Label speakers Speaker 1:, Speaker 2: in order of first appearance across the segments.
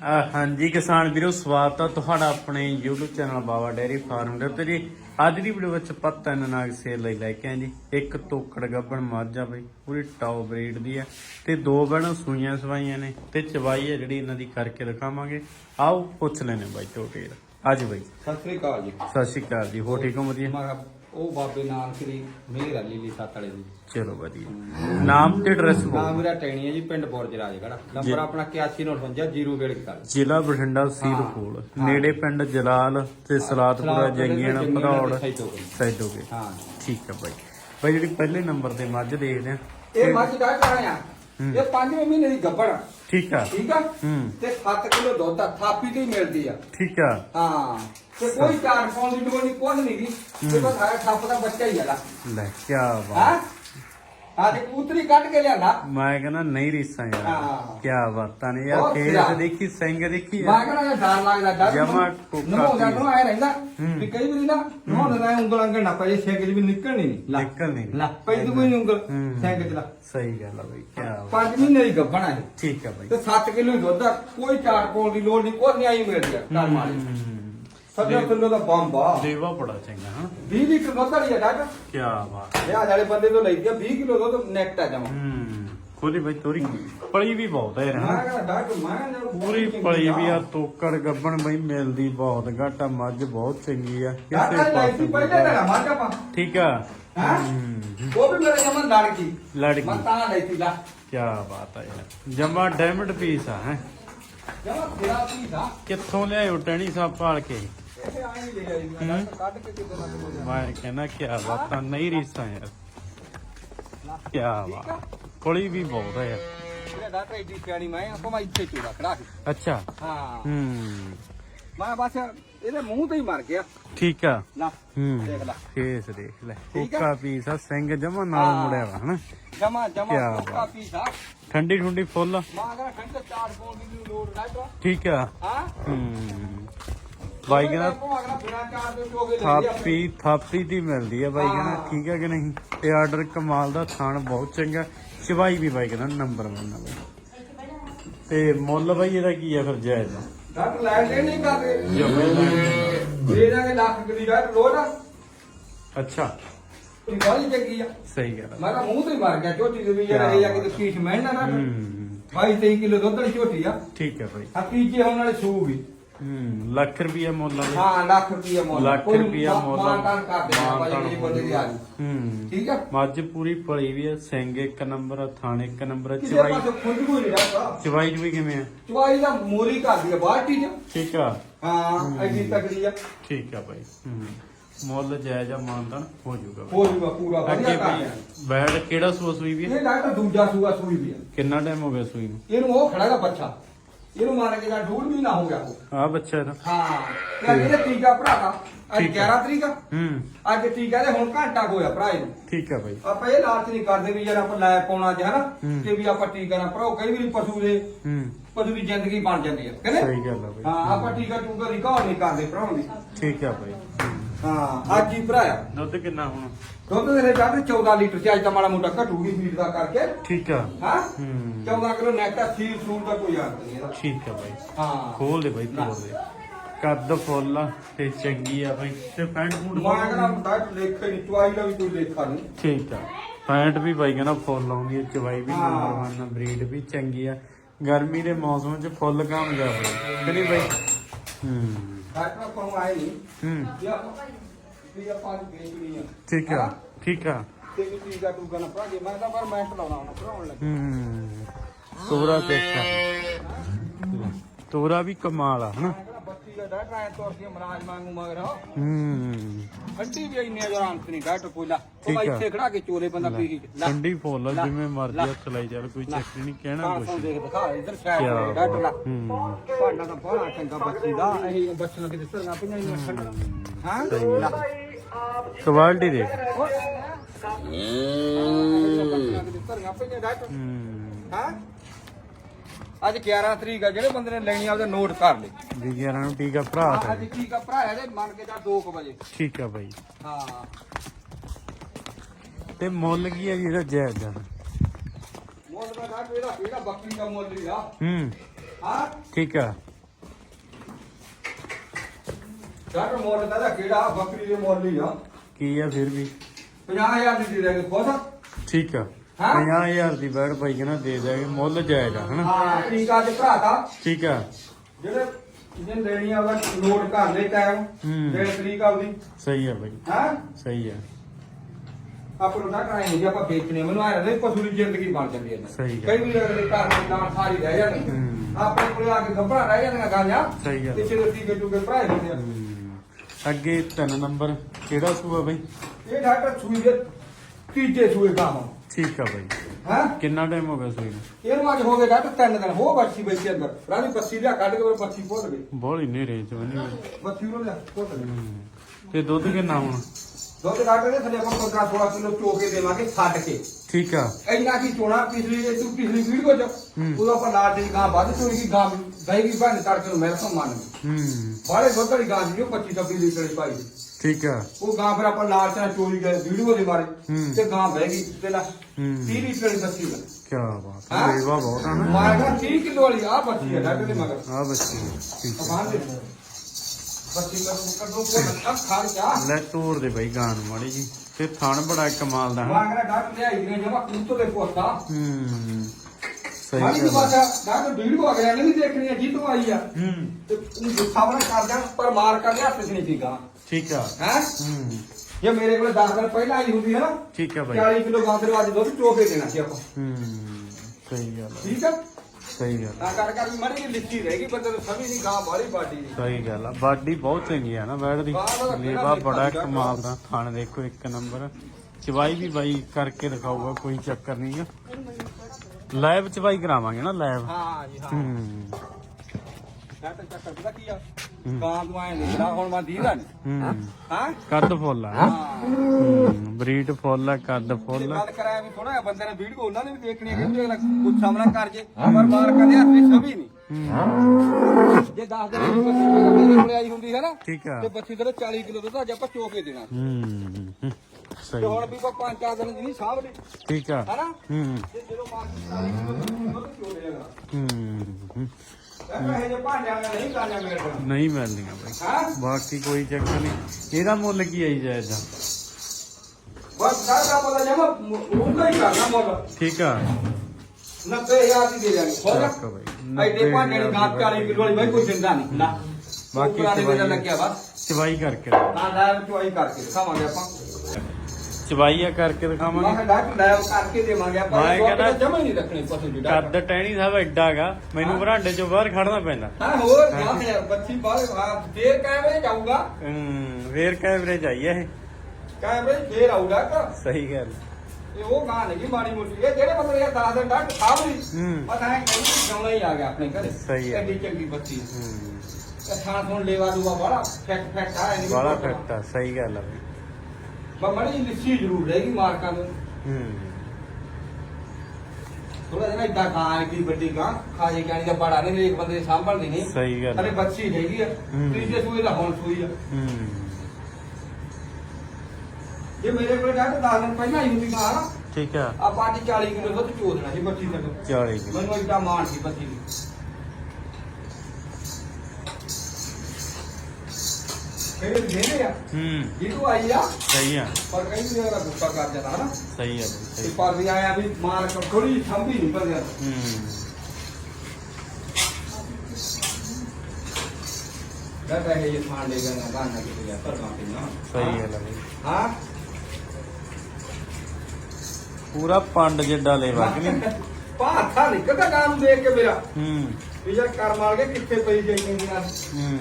Speaker 1: ਅਹ ਹਾਂਜੀ ਕਿਸਾਨ ਵੀਰੋ ਸਵਾਗਤ ਹੈ ਤੁਹਾਡਾ ਆਪਣੇ YouTube channel Baba dairy farm ਦੇ ਉੱਤੇ ਜੀ। ਅੱਜ ਦੀ ਵੀਡੀਓ ਵਿੱਚ ਆਪਾਂ ਤਿੰਨ ਨਾਗ ਸੇਲ ਲਈ ਲੈ ਕੇ ਆਏ ਜੀ। ਇੱਕ ਤੋਕੜ ਗੱਬਣ ਮੱਝ ਆ ਬਈ ਪੂਰੀ ਟੌਪ ਬਰੀਡ ਦੀ ਆ ਤੇ ਦੋ ਬਣ ਸੂਈਆਂ ਸਵਾਈਆਂ ਨੇ ਤੇ ਚਵਾਈ ਹੈ ਜਿਹੜੀ ਇਹਨਾਂ ਦੀ ਕਰਕੇ ਦਿਖਾਵਾਂਗੇ। ਆਓ ਪੁੱਛ ਲੈਣੇ ਬਾਈ ਦਾ ਅੱਜ ਬਾਈ।
Speaker 2: ਸਤਿ ਸ੍ਰੀ ਅਕਾਲ ਜੀ।
Speaker 1: ਸਤਿ ਸ਼੍ਰੀ ਅਕਾਲ ਜੀ ਹੋ ਠੀਕ ਹੋ ਵਧੀਆ?
Speaker 2: ਮੈਂ ਉਹ ਬਾਬੇ ਨਾਨਕ ਦੀ ਮਿਹਰ ਆ ਲੀਲੀ ਸੱਤ ਵਾਲੇ ਦੀ।
Speaker 1: ਚਲੋ ਵਧੀਆ। ਨਾਮ ਤੇ ਐਡਰੈਸ
Speaker 2: ਨਾਮ ਮੇਰਾ ਟੈਣੀ ਹੈ ਜੀ ਪਿੰਡ ਬੋਰਜ ਰਾਜਗੜ੍ਹ ਨੰਬਰ ਆਪਣਾ 8159 ਜੀਰੋ ਵੇਲ। ਕਰ
Speaker 1: ਜ਼ਿਲ੍ਹਾ ਬਠਿੰਡਾ ਸੀਲ ਕੋਲ। ਨੇੜੇ ਪਿੰਡ ਜਲਾਲ ਤੇ ਸਲਾਤਪੁਰਾ ਜੰਗੀਆਂ ਭਰੌੜ
Speaker 2: ਸੈਦੋਗੇ। ਹਾਂ।
Speaker 1: ਠੀਕ ਹੈ ਬਾਈ। ਬਾਈ ਜਿਹੜੀ ਪਹਿਲੇ ਨੰਬਰ ਤੇ ਮੱਝ ਦੇਖਦੇ ਆ।
Speaker 2: ਇਹ ਮੱਝ ਦਾ ਕਰਾਇਆ ਇਹ 5 ਮਹੀਨੇ ਦੀ ਗੱਭਣ ਆ,
Speaker 1: ਠੀਕ ਆ।
Speaker 2: ਠੀਕ ਆ?
Speaker 1: ਹੂੰ।
Speaker 2: ਤੇ 7 ਕਿਲੋ ਦੁੱਧ ਆ ਥਾਪੀ ਤੇ ਹੀ ਮਿਲਦੀ ਆ।
Speaker 1: ਠੀਕ ਆ।
Speaker 2: ਹਾਂ। ਤੇ ਕੋਈ ਚਾਰ ਪਾਉਣ ਦੀ ਲੋੜ ਨਹੀਂ ਕੁਝ ਨਹੀਂ ਇਹ ਤਾਂ ਸਾਰਾ ਠੱਪ ਦਾ ਬੱਚਾ ਹੀ ਹੈਗਾ।
Speaker 1: ਲੈ ਕੀ ਬਾਤ।
Speaker 2: ਹਾਂ ਆ ਤੇ ਕੂਤਰੀ ਕੱਢ ਕੇ ਲਿਆਂਦਾ
Speaker 1: ਮੈਂ ਕਹਿੰਦਾ ਨਹੀਂ ਰੀਸਾਂ ਯਾਰ
Speaker 2: ਹਾਂ।
Speaker 1: ਕੀ ਬਾਤਾਂ ਨੇ ਯਾਰ
Speaker 2: ਬਹੁਤ
Speaker 1: ਫੇਸ
Speaker 2: ਸਿਰਾ।
Speaker 1: ਦੇਖੀ ਸਿੰਘ ਦੇਖੀ
Speaker 2: ਮੈਂ
Speaker 1: ਯਾਰ।
Speaker 2: ਕਹਿੰਦਾ ਇਹ ਡਰ ਲੱਗਦਾ ਡਰ
Speaker 1: ਜਮਾਂ ਟੋਕਾ
Speaker 2: ਨਮੋਗਾ
Speaker 1: ਪੀਸ।
Speaker 2: ਤੋਂ ਆਇਆ ਰਹਿੰਦਾ। ਵੀ ਕਈ ਵਾਰੀ ਨਾ ਨਹਾਉਣ ਦਾ ਉਂਗਲਾਂ ਘੰਟਾ ਪਏ ਛੇਕ ਚ ਵੀ ਨਿਕਲਣੀ ਨਹੀਂ ਲੈ
Speaker 1: ਨਿਕਲ ਨਹੀਂ
Speaker 2: ਲੈ ਪਈ ਤੂੰ ਕੋਈ ਨੀ ਉਂਗਲ
Speaker 1: ਹੂੰ।
Speaker 2: ਛੇਕ ਚ ਲਾ
Speaker 1: ਸਹੀ ਗੱਲ ਆ ਬਾਈ ਕੀ ਬਾਤ
Speaker 2: ਪੰਜ ਮਹੀਨੇ ਦੀ ਗੱਭਣ ਆ ਇਹ
Speaker 1: ਠੀਕ ਆ ਬਾਈ
Speaker 2: ਤੇ 7 ਕਿਲੋ ਦੁੱਧ ਆ ਕੋਈ ਚਾਰ ਕੋਲ ਦੀ ਲੋੜ ਨਹੀਂ ਕੋਈ ਨਹੀਂ ਆਈ ਮਿਲ ਗਿਆ ਘਰ ਮਾਰੀ
Speaker 1: ਹੂੰ।
Speaker 2: ਸੱਜਾ ਕਿਲੋ ਦਾ ਬੰਬ ਆ।
Speaker 1: ਦੇਵਾ ਬੜਾ ਚੰਗਾ ਹਾਂ।
Speaker 2: 20 ਲੀਟਰ ਦੁੱਧ ਵਾਲੀ ਆ ਡਾਕਟਰ।
Speaker 1: ਕੀ ਬਾਤ।
Speaker 2: ਵਿਆਹ ਵਾਲੇ ਬੰਦੇ ਤੋਂ ਲਈ ਗਿਆ 20 ਕਿਲੋ ਦੁੱਧ ਨੈਟ ਆ ਜਾਵਾਂ
Speaker 1: ਹੂੰ ਖੋਲੀ ਬਾਈ ਤੋਰੀ। ਪਲੀ ਵੀ ਬਹੁਤ ਹੈ।
Speaker 2: ਮੈਂ ਕਹਿੰਦਾ ਮੈਂ ਕਹਿੰਦਾ
Speaker 1: ਪੂਰੀ ਪਲੀ ਵੀ ਆ ਤੋਕੜ ਗੱਬਣ ਬਈ ਮਿਲਦੀ ਬਹੁਤ ਘਾਟਾ ਮੱਝ ਬਹੁਤ ਚੰਗੀ ਆ।
Speaker 2: ਡਾਕਟਰ ਲਈ ਸੀ ਪਹਿਲੇ
Speaker 1: ਪਾਸੇ
Speaker 2: ਨਾ
Speaker 1: ਠੀਕ ਆ।
Speaker 2: ਹਾਂ। ਉਹ ਵੀ ਮੇਰੇ ਜਮਨ ਲੜਕੀ।
Speaker 1: ਲੜਕੀ।
Speaker 2: ਮੈਂ ਤਾਂ ਲਈ ਸੀ ਲਾ।
Speaker 1: ਕੀ ਬਾਤ ਆ ਯਾਰ। ਜਮਾ ਡਾਇਮੰਡ ਪੀਸ ਆ ਹੈ। ਕਿੱਥੋਂ ਲਿਆਇਓ ਟਣੀ ਸਾਹਿਬ ਪਾਲ ਕੇ?
Speaker 2: ਮੈਂ ਡਾਕਟਰ ਕੱਢ ਕੇ ਕਿਤੇ ਨਾ ਕਿਤੇ
Speaker 1: ਮੈਂ ਕਹਿੰਦਾ ਕੀ ਬਾਤਾਂ ਨਹੀਂ ਰੀਸਾਂ ਯਾਰ। ਕੀ ਬਾਤ ਪਲੀ ਵੀ ਬਹੁਤ ਆ ਯਾਰ।
Speaker 2: ਮੇਰਾ ਡਾਕਟਰ ਏਡੀ ਪਿਆਣੀ ਮੈਂ ਆਪਾਂ ਮੈਂ ਇੱਥੇ ਚੂੜਾ ਖੜਾ ਸੀ
Speaker 1: ਅੱਛਾ।
Speaker 2: ਹਾਂ।
Speaker 1: ਹੂੰ।
Speaker 2: ਮੈਂ ਬਸ ਇਹਦੇ ਮੂੰਹ ਤੇ ਹੀ ਮਰ ਗਿਆ।
Speaker 1: ਠੀਕ ਆ।
Speaker 2: ਲਾ
Speaker 1: ਹੂੰ।
Speaker 2: ਦੇਖ ਲੈ।
Speaker 1: ਫੇਸ ਦੇਖ ਲੈ।
Speaker 2: ਠੀਕ ਆ?
Speaker 1: ਕੋਕਾ ਪੀਸ ਆ ਸਿੰਘ ਜਮਾ ਨਾਲ। ਮੁੜਿਆ ਵਾ ਹਨਾ?
Speaker 2: ਜਮਾ
Speaker 1: ਕਿਆ
Speaker 2: ਜਮਾ
Speaker 1: ਬਾਤ।
Speaker 2: ਕੋਕਾ ਪੀਸਾ
Speaker 1: ਠੰਡੀ ਠੁੰਡੀ ਫੁੱਲ।
Speaker 2: ਮਾਂ ਖੰਡ ਚਾਰ ਪੌਂਡ ਦੀ ਲੋੜ ਡਾਕਟਰ
Speaker 1: ਠੀਕ ਆ।
Speaker 2: ਹਾਂ।
Speaker 1: ਹੂੰ। ਬਾਈ ਕਹਿੰਦਾ
Speaker 2: ਦੇ
Speaker 1: ਥਾਪੀ ਥਾਪੀ ਦੀ ਮਿਲਦੀ ਆ ਬਾਈ ਕਹਿੰਦਾ
Speaker 2: ਹਾਂ।
Speaker 1: ਠੀਕ ਆ ਕਿ ਨਹੀਂ? ਤੇ ਆਰਡਰ ਕਮਾਲ ਦਾ ਥਾਣ ਬਹੁਤ ਚੰਗਾ। ਸ਼ਿਵਾਈ ਵੀ ਬਾਈ ਕਹਿੰਦਾ ਨੰਬਰ 1 ਆ ਬਾਈ। ਤੇ ਮੁੱਲ ਬਾਈ ਇਹਦਾ ਕੀ ਆ ਫਿਰ ਜਾਇਜ਼? ਆ?
Speaker 2: ਡਾਕਟਰ ਲੈ ਲੈ ਨਹੀਂ ਕਰਦੇ।
Speaker 1: ਲੈਣ
Speaker 2: ਦੇ ਦਾਂਗੇ ਲੱਖ ਦੀ ਡਾਕਟਰ ਲੋੜ ਆ।
Speaker 1: ਅੱਛਾ।
Speaker 2: ਬਾਲੀ ਚੰਗੀ ਆ।
Speaker 1: ਸਹੀ ਗੱਲ
Speaker 2: ਮੈਂ ਤਾਂ ਮੂੰਹ ਤੇ ਹੀ ਮਰ ਗਿਆ ਝੋਟੀ ਦੇ ਵੀ ਯਾਰ ਇਹ ਆ ਕਿ ਪੀਠ ਮਹਿਣਾ ਨਾ।
Speaker 1: ਹੂੰ।
Speaker 2: 22 23 ਕਿਲੋ ਦੁੱਧ ਵਾਲੀ ਝੋਟੀ ਆ।
Speaker 1: ਠੀਕ ਆ ਬਾਈ।
Speaker 2: ਹਕੀਕੇ ਹੁਣ ਨਾਲੇ ਸੂਗੀ
Speaker 1: ਹੂੰ ਲੱਖ ਰੁਪਿਆ ਮੁੱਲ ਆ ਬਾਈ।
Speaker 2: ਹਾਂ ਲੱਖ ਰੁਪਈਆ ਮੁੱਲ।
Speaker 1: ਲੱਖ
Speaker 2: ਕੋਈ
Speaker 1: ਰੁਪਈਆ ਮੁੱਲ।
Speaker 2: ਮਾਨਤਾਨ ਕਰ ਦੇਣਾ ਭਾਈ
Speaker 1: ਮਾਨਤਾਨ
Speaker 2: ਇਹ ਬੰਦੇ ਦੀ ਆ।
Speaker 1: ਹੂੰ।
Speaker 2: ਠੀਕ ਆ?
Speaker 1: ਮੱਝ ਪੂਰੀ ਪਲੀ ਵੀ ਆ ਸਿੰਘ ਇੱਕ ਨੰਬਰ ਆ ਥਾਣ ਇੱਕ ਨੰਬਰ ਆ
Speaker 2: ਕਿਸੇ
Speaker 1: ਚਵਾਈ
Speaker 2: ਪਾਸੇ ਖੁੰਝ ਕੋਈ ਨਹੀਂ ਰੱਖਦਾ
Speaker 1: ਚਵਾਈ ਵੀ ਕਿਵੇਂ ਆ?
Speaker 2: ਚਵਾਈ ਦਾ ਮੋਰੀ ਕਰਦੀ ਆ ਬਾਲਟੀ ਚ
Speaker 1: ਠੀਕ ਆ।
Speaker 2: ਹਾਂ ਐਡੀ ਤਕੜੀ ਆ।
Speaker 1: ਠੀਕ ਆ ਬਾਈ। ਹੂੰ। ਮੁੱਲ ਜਾਇਜ਼ ਆ ਮਾਨਦਾਨ ਹੋ ਜਾਊਗਾ ਬਾਈ।
Speaker 2: ਹੋ ਜੂਗਾ ਪੂਰਾ
Speaker 1: ਅੱਗੇ
Speaker 2: ਵਧੀਆ ਕਰ
Speaker 1: ਵੀ ਬੈਡ ਕਿਹੜਾ ਸੂਆ ਸੂਈ ਵੀ ਆ?
Speaker 2: ਇਹ ਡਾਕਟਰ ਦੂਜਾ ਸੂਆ ਸੂਈ ਵੀ ਆ।
Speaker 1: ਕਿੰਨਾ ਟਾਈਮ ਹੋ ਗਿਆ ਸੂਈ ਨੂੰ?
Speaker 2: ਇਹਨੂੰ ਉਹ ਖੜਾ ਦਾ ਬੱਚਾ। ਇਹਨੂੰ ਮਾਰ ਕੇ ਦਾ ਡੂਢ ਮਹੀਨਾ ਹੋ ਗਿਆ ਉਹ।
Speaker 1: ਆ ਬੱਚਾ ਇਹਦਾ।
Speaker 2: ਹਾਂ ਤੇ ਅੱਜ ਇਹਦਾ ਟੀਕਾ ਭਰਾਤਾ ਅੱਜ
Speaker 1: ਠੀਕ ਆ।
Speaker 2: 11 ਤਰੀਕ ਆ।
Speaker 1: ਹੂੰ।
Speaker 2: ਅੱਜ ਟੀਕਾ ਦੇ ਹੁਣ ਘੰਟਾ ਕੁ ਹੋਇਆ ਭਰਾ ਇਹਨੂੰ।
Speaker 1: ਠੀਕ ਆ ਬਾਈ।
Speaker 2: ਆਪਾਂ ਇਹ ਲਾਲਚ ਨਹੀਂ ਕਰਦੇ ਵੀ ਯਾਰ ਆਪਾਂ ਲੈ ਪਾਉਣਾ ਚ ਹਨਾ?
Speaker 1: ਹੂੰ।
Speaker 2: ਤੇ ਵੀ ਆਪਾਂ ਟੀਕਾ ਨਾ ਭਰਾਓ ਕਈ ਵਾਰੀ ਪਸ਼ੂ ਦੇ
Speaker 1: ਹੂੰ।
Speaker 2: ਪਸ਼ੂ ਦੀ ਜ਼ਿੰਦਗੀ ਬਣ ਜਾਂਦੀ ਆ। ਕਹਿੰਦੇ
Speaker 1: ਸਹੀ ਗੱਲ ਆ ਬਾਈ।
Speaker 2: ਹਾਂ ਆਪਾਂ ਟੀਕਾ ਟੂਕਾ ਦੀ ਘਾਲ ਨਹੀਂ ਕਰਦੇ ਭਰਾਉਣ ਦੀ।
Speaker 1: ਠੀਕ ਆ ਬਾਈ। ਹੂੰ।
Speaker 2: ਅੱਜ ਹੀ ਭਰਾਇਆ।
Speaker 1: ਦੁੱਧ ਕਿੰਨਾ ਹੁਣ?
Speaker 2: ਦੁੱਧ ਦੇ ਡਾਕਟਰ 14 ਲੀਟਰ ਚ ਅੱਜ ਤਾਂ ਮਾੜਾ ਮੋਟਾ ਘਟੂਗੀ ਫੀਡ ਦਾ ਕਰਕੇ।
Speaker 1: ਠੀਕ ਆ।
Speaker 2: ਹਾਂ?
Speaker 1: ਹੂੰ।
Speaker 2: 14 ਕਿਲੋ ਨੈਟਾ ਸੀਲ ਸੂਲ ਦਾ ਕੋਈ ਅੰਤ ਨਹੀਂ ਇਹਦਾ।
Speaker 1: ਠੀਕ ਆ ਬਾਈ।
Speaker 2: ਹਾਂ।
Speaker 1: ਖੋਲ ਦੇ ਬਾਈ ਤੋੜ ਦੇ। ਕੱਦ ਫੁੱਲ ਆ ਤੇ ਚੰਗੀ ਆ ਬਾਈ। ਤੇ ਪੈਂਟ ਫੂਡ
Speaker 2: ਮੈਂ ਕਹਿੰਦਾ ਡਾਕਟਰ ਲੇਖਾ ਨਹੀਂ ਚੁਆਈ ਦਾ ਵੀ ਕੋਈ ਲੇਖਾ ਨਹੀਂ
Speaker 1: ਠੀਕ ਆ। ਪੈਂਟ ਵੀ ਬਾਈ ਕਹਿੰਦਾ ਫੁੱਲ ਆਉਂਦੀ ਹੈ ਚਵਾਈ ਵੀ। ਨੰਬਰ 1 ਬਰੀਡ ਵੀ ਚੰਗੀ ਆ। ਗਰਮੀ ਦੇ ਮੌਸਮ 'ਚ ਫੁੱਲ ਕਾਮਯਾਬ ਹੈ ਕਿ ਨਹੀਂ ਬਾਈ? ਹੂੰ। ਠੀਕ ਆ ਠੀਕ ਆ।
Speaker 2: ਤੇ ਵੀ ਟੀਕਾ ਟੂਕਾ ਨਾ ਭਰਾ ਕੇ ਮੈਂ ਤਾਂ ਪਰ ਮੈਂ ਲਾਉਣਾ ਹੁਣ ਭਰਾਉਣ ਲੱਗਾ।
Speaker 1: ਹੂੰ। ਤੋਰਾ ਤੋਰਾ ਵੀ ਕਮਾਲ ਆ ਹਨਾ?
Speaker 2: ਦਾ ਡਾਕਟਰ ਆਇਆ ਤੋਰ ਕੇ ਮਹਾਰਾਜ ਵਾਂਗੂ ਮਗਰ
Speaker 1: ਹੂੰ।
Speaker 2: ਹੱਡੀ ਵੀ ਇੰਨੇ ਜਰਾਂ ਅੰਤ ਨਹੀਂ ਡਾਕਟਰ ਕੋਲਾ ਉਹ ਬਾਈ। ਇੱਥੇ ਖੜਾ ਕੇ ਚੋਲੇ ਬੰਦਾ ਪੀ ਲੈ
Speaker 1: ਠੰਡੀ ਫੁੱਲ
Speaker 2: ਲੈ,
Speaker 1: ਜਿਵੇਂ ਮਰਜ਼ੀ
Speaker 2: ਲੈ,
Speaker 1: ਹੱਥ ਲਾਈ ਚੱਲ ਕੋਈ
Speaker 2: ਲੈ।
Speaker 1: ਚੱਕਰ ਨਹੀਂ ਕਹਿਣਾ
Speaker 2: ਕਾਹ
Speaker 1: ਕੁਛ
Speaker 2: ਦੇਖ ਦਿਖਾ ਇੱਧਰ
Speaker 1: ਕਿਆ
Speaker 2: ਸਾਈਡ ਡਾਕਟਰ ਦਾ
Speaker 1: ਹੂੰ।
Speaker 2: ਭਾਂਡਾ ਤਾਂ ਬੜਾ ਚੰਗਾ ਬੱਚੀ ਦਾ ਇਹ ਬੱਚੀਆਂ ਕਿਤੇ ਸਰਗਾ ਪਈਆਂ ਇਹਨੂੰ ਛੱਡਣਾ ਹਾਂ। ਲੈ।
Speaker 1: ਕੁਆਲਿਟੀ ਦੇਖ।
Speaker 2: ਉਹ। ਬੱਚੀਆਂ ਕਿਤੇ ਸਰਗਾ ਪਈਆਂ ਡਾਕਟਰ
Speaker 1: ਹੂੰ।
Speaker 2: ਹਾਂ? ਅੱਜ 11 ਤਰੀਕ ਆ ਜਿਹੜੇ ਬੰਦੇ ਨੇ ਲੈਣੀ ਆ ਉਹਦਾ ਨੋਟ ਕਰ ਲਈ
Speaker 1: ਵੀ 11 ਨੂੰ ਠੀਕ ਭਰਾ ਹਾਂ,
Speaker 2: ਅੱਜ
Speaker 1: ਦਾ।
Speaker 2: ਠੀਕ ਆ ਭਰਾ ਮੰਨ ਕੇ ਚੱਲ 2 ਵਜੇ।
Speaker 1: ਠੀਕ ਆ ਬਾਈ।
Speaker 2: ਹਾਂ।
Speaker 1: ਤੇ ਮੁੱਲ ਕੀ ਆ ਜੀ ਇਹਦਾ ਜਾਇਜ਼
Speaker 2: ਮੁੱਲ ਦਾ ਘਾਟ ਇਹਦਾ ਇਹਦਾ ਬੱਕਰੀ ਦਾ ਮੁੱਲ ਹੀ ਆ।
Speaker 1: ਹੂੰ।
Speaker 2: ਹਾਂ।
Speaker 1: ਠੀਕ ਆ।
Speaker 2: ਘਾਟ ਮੁੱਲ ਦਾ ਇਹਦਾ ਕਿਹੜਾ ਬੱਕਰੀ ਦੇ ਮੁੱਲ ਹੀ ਆ।
Speaker 1: ਕੀ ਆ ਫਿਰ ਵੀ?
Speaker 2: 50000 ਦੀ ਦੇ ਦੇ ਖੁਸ਼ ਆ?
Speaker 1: ਠੀਕ ਆ।
Speaker 2: ਹਾਂ?
Speaker 1: 50000 ਦੀ ਬੈਡ ਭਾਈ ਕਹਿੰਦਾ ਦੇ ਦੇਗੇ ਮੁੱਲ ਜਾਏਗਾ ਹਨਾ?
Speaker 2: ਹਾਂ ਠੀਕ ਆ ਤੇ ਭਰਾ ਦਾ।
Speaker 1: ਠੀਕ ਆ।
Speaker 2: ਜਿਹੜੇ ਜਿਹਨੇ ਦੇਣੀ ਆ ਉਹਦਾ ਨੋਟ ਕਰ ਲੈ ਟਾਈਮ
Speaker 1: ਹੂੰ।
Speaker 2: ਜਿਹੜੇ ਤਰੀਕ ਆਉਦੀ
Speaker 1: ਸਹੀ ਆ ਭਾਈ।
Speaker 2: ਹਾਂ?
Speaker 1: ਸਹੀ ਆ।
Speaker 2: ਆਪਾਂ ਨੂੰ ਨਾ ਕਰਾਂਗੇ ਜੇ ਆਪਾਂ ਵੇਚਣੇ ਮੈਨੂੰ ਆਇਆ ਦੀ ਜ਼ਿੰਦਗੀ ਬਣ ਜਾਂਦੀ ਹੈ।
Speaker 1: ਸਹੀ ਗੱਲ।
Speaker 2: ਕਈ ਵੀ ਅਗਲੇ ਘਰ ਦੇ ਨਾਲ ਸਾਰੀ ਰਹਿ ਜਾਂਦੀ
Speaker 1: ਹੂੰ।
Speaker 2: ਆਪਣੇ ਕੋਲ ਆ ਕੇ ਗੱਭਰਾ ਰਹਿ ਜਾਂਦੀਆਂ ਗਾਂਆਂ
Speaker 1: ਸਹੀ ਗੱਲ।
Speaker 2: ਪਿੱਛੇ ਦੇ ਟੀਕੇ ਟੂਕੇ ਭਰਾਏ ਹੁੰਦੇ ਆ।
Speaker 1: ਹਮ, ਅੱਗੇ ਤਿੰਨ ਨੰਬਰ। ਕਿਹੜਾ ਸੂਆ ਭਾਈ
Speaker 2: ਇਹ ਡਾਕਟਰ ਸੂਈ ਦੇ ਤੀਜੇ ਸੂਏ ਕੰਮ
Speaker 1: ਠੀਕ ਆ ਭਾਈ
Speaker 2: ਹਾਂ?
Speaker 1: ਕਿੰਨਾ ਟਾਈਮ ਹੋ ਗਿਆ ਸੂਈ ਨੂੰ?
Speaker 2: ਇਹਨੂੰ ਅੱਜ ਹੋ ਗਏ ਡਾਕਟਰ ਤਿੰਨ ਦਿਨ। ਹੋ ਬੱਚੀ ਬੱਚੇ ਅੰਦਰ। ਰਾਣੀ ਬੱਚੀ ਲਿਆ ਕੱਢ ਕੇ ਉਹ ਬੱਚੀ ਭੁੱਲ ਗਈ।
Speaker 1: ਬੋਲੀ ਨੇਰੇ ਚ ਬਣੀ ਹੋਈ।
Speaker 2: ਬੱਚੀ ਲਿਆ ਭੁੱਲ ਗਈ।
Speaker 1: ਤੇ ਦੁੱਧ ਕਿੰਨਾ ਹੁਣ?
Speaker 2: ਦੁੱਧ ਡਾਕਟਰ ਦੇ ਥੱਲੇ ਆਪਾਂ 15 16 ਕਿਲੋ ਚੋਕੇ ਦੇਵਾਂਗੇ ਛੱਡ ਕੇ।
Speaker 1: ਠੀਕ ਆ।
Speaker 2: ਇੰਨਾ ਕੀ ਚੋਣਾ ਪਿਛਲੀ ਇਹ ਤੂੰ ਪਿਛਲੀ ਵੀਡੀਓ ਚ। ਉਦੋਂ ਆਪਾਂ ਲਾਲ ਦੀ ਗਾਂ ਵੱਧ ਚੋਈ ਗਾਂ ਦੀ ਭਾਣ ਤੜਕੇ ਨੂੰ ਮੇਰੇ ਤੋਂ ਮੰਨ। ਗਈ
Speaker 1: ਹੂੰ।
Speaker 2: ਬਾਲੇ ਦੁੱਧ ਵਾਲੀ ਗਾਂ ਉਹ 25 26 ਲੀਟਰ ਦੀ ਪਾਈ।
Speaker 1: ਠੀਕ ਆ।
Speaker 2: ਉਹ ਗਾਂ ਫਿਰ ਆਪਾਂ ਲਾਲ ਚਾਹ ਚੋਰੀ ਗਏ ਵੀਡੀਓ ਦੇ ਬਾਰੇ।
Speaker 1: ਹੂੰ।
Speaker 2: ਤੇ ਗਾਂ ਬਹਿ ਗਈ ਤੇ ਲਾ
Speaker 1: ਹੂੰ।
Speaker 2: 30 ਲੀਟਰ ਦੀ ਬੱਚੀ ਦਾ
Speaker 1: ਕੀ ਬਾਤ
Speaker 2: ਹਾਂ?
Speaker 1: ਹੈ? ਲੇਵਾ ਬਹੁਤ ਆ ਨਾ।
Speaker 2: ਮਾਰ ਗਿਆ 30 ਕਿਲੋ ਵਾਲੀ ਆ ਬੱਚੀ ਹੈ ਡਾਕਟਰ ਦੇ ਮਗਰ।
Speaker 1: ਆ ਬੱਚੀ ਠੀਕ ਆ।
Speaker 2: ਅਬਾਨ ਦੇ ਬੱਚੀ ਕਰ ਕਦੋਂ ਕੋ ਅੱਖ ਖਾ ਜਾ
Speaker 1: ਲੈ ਤੋਰ ਦੇ ਭਾਈ ਗਾਂ ਨੂੰ ਮਾੜੀ ਜੀ ਤੇ ਥਣ ਬੜਾ ਕਮਾਲ ਦਾ ਹਨਾ
Speaker 2: ਮਾਂਗਰਾ ਡਾਕਟਰ ਦੇ ਆਈ ਨੇ ਜਮਾ ਕੁੱਤੋ ਦੇ ਪੋਤਾ
Speaker 1: ਹੂੰ। ਸਹੀ
Speaker 2: ਦੀ
Speaker 1: ਗੱਲ ਆ।
Speaker 2: ਹੈ ਡਾਕਟਰ ਵੀਡੀਓ ਅਗਲੇ ਨੇ ਵੀ ਦੇਖਣੀ ਹੈ ਜੀ ਤੋਂ ਆਈ ਆ।
Speaker 1: ਹੂੰ।
Speaker 2: ਤੇ ਉਹਨੂੰ ਗੁੱਸਾ ਬਣਾ ਕਰ ਜਾਣ ਪਰ ਮਾਰ ਕਰ ਲਿਆ ਹੱਥ 'ਚ ਨਹੀਂ ਸੀਗਾ
Speaker 1: ਠੀਕ ਆ।
Speaker 2: ਹੈ?
Speaker 1: ਹੂੰ।
Speaker 2: ਜੇ ਮੇਰੇ ਕੋਲ 10 ਦਿਨ ਪਹਿਲਾਂ ਆਈ ਹੁੰਦੀ ਹੈ ਨਾ
Speaker 1: ਠੀਕ ਆ ਭਾਈ
Speaker 2: 40 ਕਿਲੋ ਗਾਂ ਦੇ ਅੱਜ ਦੁੱਧ ਚੋਕੇ ਦੇਣਾ ਸੀ ਆਪਾਂ।
Speaker 1: ਹੂੰ ਸਹੀ ਗੱਲ ਆ,
Speaker 2: ਠੀਕ ਆ?
Speaker 1: ਸਹੀ ਗੱਲ ਆ,
Speaker 2: ਤਾਂ ਕਰ ਕਰ ਮੜੀ ਲਿੱਤੀ ਰਹੇਗੀ ਬੰਦੇ ਨੂੰ ਸਮਝ ਨਹੀਂ ਗਾਂ ਬਾਲੀ ਬਾਡੀ ਦੀ।
Speaker 1: ਸਹੀ ਗੱਲ ਆ। ਬਾਡੀ ਬਹੁਤ ਚੰਗੀ ਆ ਨਾ ਬੈਡ ਦੀ
Speaker 2: ਗਾਂ ਦਾ ਤਾਂ
Speaker 1: ਲੇਵਾ
Speaker 2: ਕਿਹੜਾ
Speaker 1: ਬੜਾ ਕਮਾਲ ਦਾ ਥਣ ਦੇਖੋ ਇੱਕ ਨੰਬਰ। ਚਵਾਈ ਵੀ ਬਾਈ ਕਰਕੇ ਦਿਖਾਊਗਾ ਕੋਈ ਚੱਕਰ ਨਹੀਂਗਾ ਲਾਈਵ ਚਵਾਈ ਕਰਾਵਾਂਗੇ ਨਾ ਲਾਈਵ
Speaker 2: ਹਾਂ ਜੀ ਹਾਂ।
Speaker 1: ਹੂੰ।
Speaker 2: ਡਾਕਟਰ ਚੱਕਰ ਪਤਾ ਕੀ ਆ?
Speaker 1: ਹੂੰ।
Speaker 2: ਗਾਂ ਨੂੰ ਆਏ ਨਹੀਂ ਹੁਣ ਮੈਂ ਦੀਦਾ ਨਹੀਂ
Speaker 1: ਹੂੰ।
Speaker 2: ਹਾਂ?
Speaker 1: ਕੱਦ ਫੁੱਲ ਆ।
Speaker 2: ਹਾਂ।
Speaker 1: ਹੂੰ ਬਰੀਡ ਫੁੱਲ ਆ ਕੱਦ ਫੁੱਲ।
Speaker 2: ਗੱਲ ਕਰਾਇਆ ਵੀ ਥੋੜਾ ਬੰਦੇ ਨੇ ਵੀਡੀਓ ਉਹਨਾਂ ਨੇ ਵੀ ਦੇਖਣੀ ਹੈ ਕਿ ਅਗਲਾ ਗੁੱਸਾ ਨਾ ਕਰ ਜੇ ਪਰ ਮਾਰ ਕਰਦੇ ਹੱਥ ਵਿੱਚ ਸਭੀ ਨਹੀਂ ਜੇ 10 ਦਿਨ ਦੀ ਬੱਚੀ ਕੋਲ ਆਈ ਹੁੰਦੀ ਹੈ ਨਾ
Speaker 1: ਠੀਕ ਆ।
Speaker 2: ਤੇ ਬੱਚੀ ਦੇ 40 ਕਿਲੋ ਦੁੱਧ ਅੱਜ ਆਪਾਂ ਚੋਕੇ ਦੇਣਾ।
Speaker 1: ਹੂੰ।
Speaker 2: ਤੇ ਹੁਣ
Speaker 1: ਆ।
Speaker 2: ਵੀ ਆਪਾਂ ਪੰਜ ਚਾਰ ਦਿਨ ਦੀ ਨਹੀਂ ਸਾਂਭ ਲਈ।
Speaker 1: ਠੀਕ ਆ।
Speaker 2: ਹਨਾ?
Speaker 1: ਹੂੰ।
Speaker 2: ਤੇ ਜਦੋਂ ਮਾਰਕੀਟ 40 ਕਿਲੋ ਦੁੱਧ ਚੋ ਦੇਗਾ
Speaker 1: ਹੂੰ। ਹੂੰ।
Speaker 2: ਨਹੀਂ
Speaker 1: ਮਿਲਦੀਆਂ ਬਾਈ।
Speaker 2: ਹਾਂ?
Speaker 1: ਬਾਕੀ ਕੋਈ ਚੱਕਰ ਨਹੀਂ। ਇਹਦਾ ਮੁੱਲ ਕੀ ਆਈ ਜਾਇਦਾ
Speaker 2: ਬਸ ਸਾਡਾ ਪਤਾ ਜਮਾ। ਉਹਦਾ ਹੀ ਕਰਨਾ ਮੁੱਲ।
Speaker 1: ਠੀਕ ਆ।
Speaker 2: 90000 ਦੀ ਦੇ ਜਾਣੀ
Speaker 1: ਚੱਕ ਬਾਈ,
Speaker 2: ਹੋਰ ਐਡੇ ਭਾਂਡੇ ਦੀ ਗਾਂ 40 ਕਿਲੋ ਵਾਲੀ ਬਾਈ ਕੋਈ ਦਿੰਦਾ ਨਹੀਂ। ਨਾ।
Speaker 1: ਬਾਕੀ ਚਵਾਈ- ਚਵਾਈ ਕਰਕੇ।
Speaker 2: ਤਾਂ ਲਾਈਵ ਚੁਆਈ ਕਰਕੇ ਦਿਖਾਵਾਂਗੇ ਆਪਾਂ।
Speaker 1: ਚਵਾਈ ਆ ਕਰਕੇ
Speaker 2: ਮੈਂ
Speaker 1: ਦਿਖਾਵਾਂਗੇ
Speaker 2: ਕਿਹਾ ਡਾਕਟਰ ਲਾਈਵ ਕਰਕੇ ਦੇਵਾਂਗੇ ਆਪਾਂ
Speaker 1: ਮੈਂ ਕਹਿੰਦਾ-
Speaker 2: ਜਮਾ ਹੀ ਨਹੀਂ ਰੱਖਣੇ ਪਸ਼ੂ ਦੀ
Speaker 1: ਕੱਦ ਟਹਿਣੀ ਸਾਹਿਬ ਐਡਾ ਹੈਗਾ ਮੈਨੂੰ ਬਰਾਂਡੇ ਚੋਂ ਬਾਹਰ ਖੜਨਾ ਪੈਂਦਾ।
Speaker 2: ਹਾਂ ਹੋਰ ਨਾ ਹੈ ਬੱਚੀ ਬਾਹਰ ਫੇਰ ਕੈਮਰੇ ਜਾਊਗਾ
Speaker 1: ਹੂੰ ਫੇਰ ਕੈਮਰੇਜ ਆਈ ਆ ਇਹ।
Speaker 2: ਕੈਮਰੇ ਫੇਰ ਆਊਗਾ ਤਾਂ
Speaker 1: ਸਹੀ ਗੱਲ।
Speaker 2: ਇਹ ਉਹ ਗਾਂ ਨਹੀਂ ਮਾੜੀ ਮੋਟੀ। ਇਹ ਜਿਹੜੇ ਬੰਦੇ ਇਹ 10 ਦਿਨ ਡਾਕਟਰ ਸਾਹਿਬ
Speaker 1: ਹੂੰ।
Speaker 2: ਨਹੀਂ ਪਤਾ ਹੈ ਕਿ ਜਾਉਣਾ ਹੀ ਆ ਗਿਆ ਆਪਣੇ ਘਰੇ।
Speaker 1: ਸਹੀ ਹੈ।
Speaker 2: ਐਡੀ ਚੰਗੀ ਬੱਚੀ।
Speaker 1: ਹੂੰ।
Speaker 2: ਤੇ ਥਾਂ ਥੋਂ ਲੇਵਾ ਦੂਆ ਬੜਾ ਫੈਟ ਫੈਟ ਆ ਇਹਨੇ
Speaker 1: ਬੜਾ ਫਿੱਟ ਆ ਸਹੀ ਗੱਲ ਆ।
Speaker 2: ਮੈਂ ਮੜੀ ਲਿੱਸੀ ਜ਼ਰੂਰ ਰਹੇਗੀ ਮਾਰਕਾਂ ਨੂੰ।
Speaker 1: ਹੂੰ।
Speaker 2: ਥੋੜਾ ਜਿਹਾ ਇਦਾਂ ਗਾਂ ਦੀ ਵੱਡੀ ਗਾਂ ਖਾਜੇ ਗਾਣੀ ਦਾ ਬੜਾ ਨਹੀਂ ਇੱਕ ਬੰਦੇ ਦੇ ਸਾਂਭਣਦੀ ਨਹੀਂ।
Speaker 1: ਸਹੀ ਗੱਲ ਆ।
Speaker 2: ਬੱਚੀ ਹੈਗੀ ਆ
Speaker 1: ਹੂੰ।
Speaker 2: ਤੀਜੇ ਸੂਏ ਦਾ ਹੁਣ ਸੂਈ ਆ।
Speaker 1: ਹੂੰ।
Speaker 2: ਜੇ ਮੇਰੇ ਕੋਲ ਡਾਕਟਰ 10 ਦਿਨ ਪਹਿਲਾਂ ਆਈ ਹੁੰਦੀ ਗਾਂ ਨਾ
Speaker 1: ਠੀਕ ਆ।
Speaker 2: ਆਪਾਂ ਅੱਜ 40 ਕਿਲੋ ਦੁੱਧ ਚੋ ਦੇਣਾ ਸੀ ਬੱਚੀ ਤੱਕ।
Speaker 1: 40 ਕਿਲੋ।
Speaker 2: ਮੈਨੂੰ ਏਡਾ ਮਾਣ ਸੀ ਬੱਚੀ ਦੀ। ਇਹ ਜਿਹੜੇ ਆ।
Speaker 1: ਹੂੰ।
Speaker 2: ਜਿਹਨੂੰ ਆਈ ਆ।
Speaker 1: ਸਹੀ ਆ।
Speaker 2: ਪਰ ਕਹਿੰਦੀ ਮੇਰਾ ਗੁੱਸਾ ਕਰ ਜਾਂਦਾ ਹਨਾ।
Speaker 1: ਸਹੀ ਆ ਬਈ
Speaker 2: ਤੇ
Speaker 1: ਸਹੀ
Speaker 2: ਪਰ ਵੀ ਆਇਆ ਵੀ ਮਾਰ ਥੋੜੀ ਥੰਬੀ ਨਹੀਂ ਭਰਿਆ।
Speaker 1: ਹੂੰ।
Speaker 2: ਕਹਿੰਦਾ ਇਹ ਇਹ ਥਾਂ ਲੈ ਗਿਆ ਗਾਣਾ ਕਿਤੇ ਗਿਆ ਪਰ ਮਾਂ ਪਿਆ
Speaker 1: ਸਹੀ ਗੱਲ ਆ ਬਈ
Speaker 2: ਹਾਂ।
Speaker 1: ਪੂਰਾ ਪੰਡ ਜਿੱਡਾ ਲੈਵਾ ਕਿ ਨਹੀਂ?
Speaker 2: ਪਾਥਾ ਨਿਕਲਦਾ ਗਾਂ ਨੂੰ ਦੇਖ ਕੇ ਮੇਰਾ?
Speaker 1: ਹੂੰ।
Speaker 2: ਵੀ ਯਾਰ ਕਰ ਮਾਰ ਕੇ ਕਿੱਥੇ ਪਈ ਜਾਈਂਗੇ ਯਾਰ
Speaker 1: ਹੂੰ।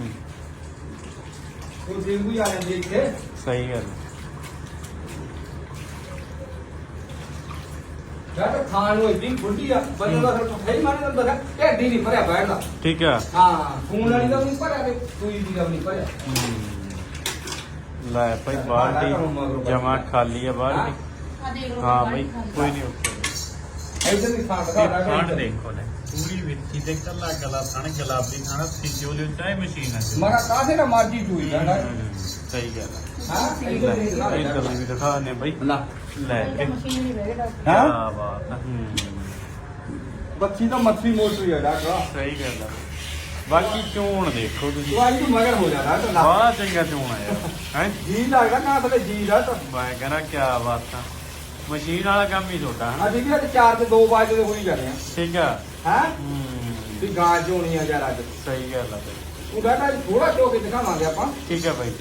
Speaker 2: ਉਹ ਦਿਨ ਵੀ ਆ ਜਾਂਦੀ ਇੱਥੇ।
Speaker 1: ਸਹੀ ਗੱਲ।
Speaker 2: ਯਾਰ ਖਾਣ ਨੂੰ ਇੱਡੀ ਖੁੱਡੀ ਆ ਬੰਦੇ ਦਾ ਫਿਰ ਸਹੀ ਮਾਨੇ ਦਾ ਦੱਸ ਢੇਡੀ ਨਹੀਂ ਭਰਿਆ ਬੈਠਦਾ
Speaker 1: ਠੀਕ ਆ।
Speaker 2: ਹਾਂ ਫੋਨ ਵਾਲੀ ਦਾ ਵੀ ਨਹੀਂ ਭਰਿਆ ਤੇ ਸੂਈ ਦੀ ਦਾ ਵੀ ਨਹੀਂ ਭਰਿਆ।
Speaker 1: ਹੂੰ। ਲੈ ਭਾਈ ਬਾਲਟੀ ਜਮਾ ਖਾਲੀ ਆ ਬਾਲਟੀ ਹਾਂ। ਬਈ ਕੋਈ ਨਹੀਂ ਓਕੇ
Speaker 2: ਇੱਧਰ
Speaker 1: ਇਹ
Speaker 2: ਦਾ
Speaker 1: ਖਾਣ ਦੇਖੋ ਲੈ ਪੂਰੀ ਵਿੱਥੀ ਤੇ ਕੱਲਾ ਗਲਾ ਥਣ ਗੁਲਾਬੀ ਖਾਣਾ ਸਿੱਜੋ ਲਿਓ ਚਾਹੇ ਮਸ਼ੀਨ ਆ।
Speaker 2: ਮਰਾ ਕਾਹਦੇ ਨਾ ਮਰਜ਼ੀ ਚੂਈ ਜਾਂਦਾ
Speaker 1: ਹੂੰ, ਸਹੀ ਗੱਲ।
Speaker 2: ਹਾਂ
Speaker 1: ਲੈ
Speaker 2: ਇੱਧਰ ਦੀ ਸਾਹ
Speaker 1: ਇੱਧਰ ਵੀ ਦਿਖਾਣੇ ਬਈ।
Speaker 2: ਲਾ।
Speaker 1: ਲੈ ਕੇ।
Speaker 2: ਹਾਂ?
Speaker 1: ਹਾਂ ਬਾਤ। ਹੂੰ।
Speaker 2: ਬੱਚੀ ਤਾਂ ਮੱਛੀ ਮੋਟਰੀ ਆ ਡਾਕਟਰ
Speaker 1: ਸਹੀ ਗੱਲ ਆ। ਬਾਕੀ ਚੋਣ ਦੇਖੋ ਤੁਸੀਂ।
Speaker 2: ਚਵਾਈ ਤੂੰ ਮਗਰ ਹੋ ਜਾਣਾ ਤਾਂ
Speaker 1: ਬੜਾ ਚੰਗਾ ਚੋਣ ਆ ਯਾਰ ਹੈ?
Speaker 2: ਜੀ ਲੱਗਦਾ ਨਾ ਤੇ ਜੀ ਦਾ ਤਾਂ।
Speaker 1: ਮੈਂ ਕਹਿੰਦਾ ਕੀ ਬਾਤ ਆ। ਮਸ਼ੀਨ ਵਾਲਾ ਕੰਮ ਹੀ ਤੁਹਾਡਾ ਹਨਾ?
Speaker 2: ਅਸੀਂ ਵੀ ਅੱਜ 4 ਤੇ 2 ਵਜੇ ਦੇ ਹੋਈ ਜਾਣੇ ਆ।
Speaker 1: ਠੀਕ ਆ।
Speaker 2: ਹੈ?
Speaker 1: ਹੂੰ।
Speaker 2: ਵੀ ਗਾਂ ਚੋਣੀ ਆ ਯਾਰ ਅੱਜ।
Speaker 1: ਸਹੀ ਗੱਲ ਆ ਬਈ।
Speaker 2: ਉਹ ਡਾਟਾ ਥੋੜਾ ਚੋ ਕੇ ਦਿਖਾਵਾਂਗੇ ਆਪਾਂ।
Speaker 1: ਠੀਕ ਆ ਬਾਈ।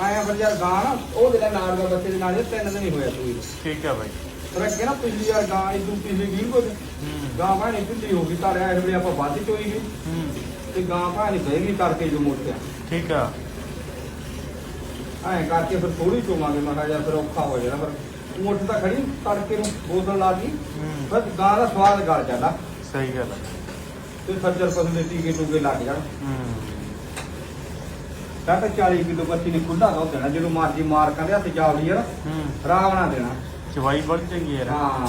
Speaker 2: ਆਇਆ ਫਿਰ ਯਾਰ ਗਾਂ ਨਾ ਉਹ ਜਿਹੜਾ ਨਾਲ ਦਾ ਬੱਚੇ ਦੇ ਨਾਲ ਇਹ ਤਿੰਨ ਦਿਨ ਹੀ ਹੋਇਆ ਸੂਈ
Speaker 1: ਠੀਕ ਆ ਬਾਈ।
Speaker 2: ਪਰ ਅੱਗੇ ਨਾ ਪਿਛਲੀ ਵਾਰ ਗਾਂ ਇਦੋਂ ਪਿਛਲੀ ਗੀਰ ਕੋ
Speaker 1: ਹੂੰ।
Speaker 2: ਗਾਂ ਭਾਣੇ ਢਿੱਲੀ ਹੋ ਗਈ ਤਾਂ ਇਸ ਵੇਲੇ ਆਪਾਂ ਵੱਧ ਚੋਈ ਗਈ।
Speaker 1: ਹੂੰ।
Speaker 2: ਤੇ ਗਾਂ ਭਾਣੇ ਬਹਿਗੀ ਕਰਕੇ ਜੋ ਮੋਟਿਆ।
Speaker 1: ਠੀਕ ਆ।
Speaker 2: ਐਂ ਕਰਕੇ ਫਿਰ ਥੋੜੀ ਚੋਵਾਂਗੇ ਮੈਂ ਕਿਹਾ ਯਾਰ ਫਿਰ ਔਖਾ ਹੋ ਜਾਣਾ। ਪਰ ਉੱਠ ਤਾਂ ਖੜੀ ਤੜਕੇ ਨੂੰ ਬੋਤਲ ਲਾ ਦੀ।
Speaker 1: ਹੂੰ।
Speaker 2: ਫਿਰ ਗਾਂ ਦਾ ਸਵਾਦ ਗਲ ਜਾਂਦਾ।
Speaker 1: ਸਹੀ ਗੱਲ ਆ।
Speaker 2: ਤੇ ਸੱਜਰ ਪਸਲੇ ਟੀਕੇ ਟੂਕੇ ਲੱਗ ਜਾਣ।
Speaker 1: ਹੂੰ।
Speaker 2: ਤਾਂ ਤਾਂ 40 ਕਿਲੋ ਬੱਚੀ ਨੇ ਖੁੱਲਾ ਦੁੱਧ ਦੇਣਾ ਜਦੋਂ ਮਰਜ਼ੀ ਮਾਰ ਕਹਿੰਦੇ ਹੱਥ ਜਾਵੜੀ ਯਾਰ
Speaker 1: ਹੂੰ।
Speaker 2: ਆਰਾਮ ਨਾਲ ਦੇਣਾ।
Speaker 1: ਚਵਾਈ ਬੜੀ ਚੰਗੀ ਯਾਰ।
Speaker 2: ਹਾਂ।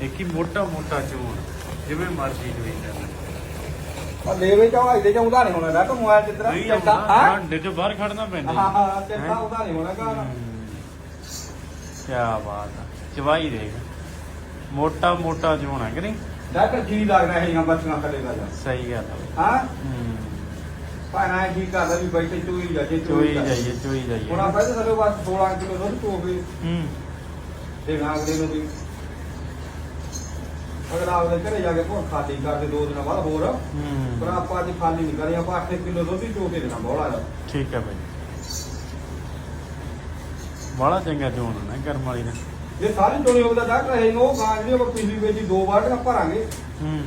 Speaker 1: ਇੱਕ ਹੀ ਮੋਟਾ ਮੋਟਾ ਚੋਣ ਜਿਵੇਂ ਮਰਜ਼ੀ ਜਵੇ
Speaker 2: ਉਹ ਲੈਵੇ ਚਾਹ ਇਹਦੇ ਚਾਹੁੰਦਾ ਨਹੀਂ ਹੋਣਾ ਤਾਂ ਮੋਬਾਈਲ ਚ ਚਿੱਟਾ
Speaker 1: ਆਉਂਦਾ
Speaker 2: ਹਾਂ?
Speaker 1: ਤੋਂ ਬਾਹਰ ਖੜਨਾ ਪੈਂਦਾ
Speaker 2: ਹਾਂ ਹਾਂ ਚਿੱਟਾ ਉਹਦਾ ਨਹੀਂ ਹੋਣਾ ਗਾ।
Speaker 1: ਕੀ ਬਾਤ ਆ। ਚਵਾਈ ਦੇਖ। ਮੋਟਾ ਮੋਟਾ ਚੋਣਾ ਕਿ ਨਹੀਂ?
Speaker 2: ਡਾਕਟਰ ਜੀ ਲੱਗਦਾ ਹੈ ਜਾਂ ਥੱਲੇ ਦਾ ਜਾ।
Speaker 1: ਸਹੀ ਗੱਲ।
Speaker 2: ਹਾਂ?
Speaker 1: ਹੂੰ।
Speaker 2: ਭਾਣਾ ਕੀ ਕਰਦਾ ਵੀ ਬੈਠੇ ਚੋਈ ਜਾ ਜੇ
Speaker 1: ਚੋਈ ਜਾਈਏ ਚੋਈ ਜਾਈਏ।
Speaker 2: ਹੁਣ ਆਪਾਂ ਇਹਦੇ ਥੱਲੇ ਬਸ 16 ਕਿਲੋ ਦੁੱਧ ਚੋ ਕੇ
Speaker 1: ਹੂੰ।
Speaker 2: ਦੇਣਾ ਅਗਲੇ ਨੂੰ ਵੀ। ਅਗਰ ਆਪਦੇ ਘਰੇ ਜਾ ਕੇ ਭੁੱਖ ਖਾਲੀ ਕਰਦੇ ਦੋ ਦਿਨਾਂ ਬਾਅਦ ਹੋਰ। ਪਰ
Speaker 1: ਹੂੰ
Speaker 2: ਆਪਾਂ ਅੱਜ ਖਾਲੀ ਨਹੀਂ ਕਰੀ ਆਪਾਂ 8 ਕਿਲੋ ਦੁੱਧ ਹੀ ਚੋ ਕੇ ਦੇਣਾ ਬੋਲਾ ਦਾ
Speaker 1: ਠੀਕ ਹੈ ਬਾਈ। ਬੜਾ ਚੰਗਾ ਚੋਣ ਨਾ ਕਰਮ ਵਾਲੀ ਨੇ।
Speaker 2: ਇਹ ਸਾਰੀ ਚੋਣੀ ਉਹਦਾ ਡਾਕਟਰ ਹੈ ਉਹ ਗਾਂ ਜਿਹੜੀ ਆਪਾਂ ਪਿਛਲੀ ਵੇਚੀ ਦੋ ਵਾਰ ਨਾ ਭਰਾਂਗੇ।
Speaker 1: ਹੂੰ।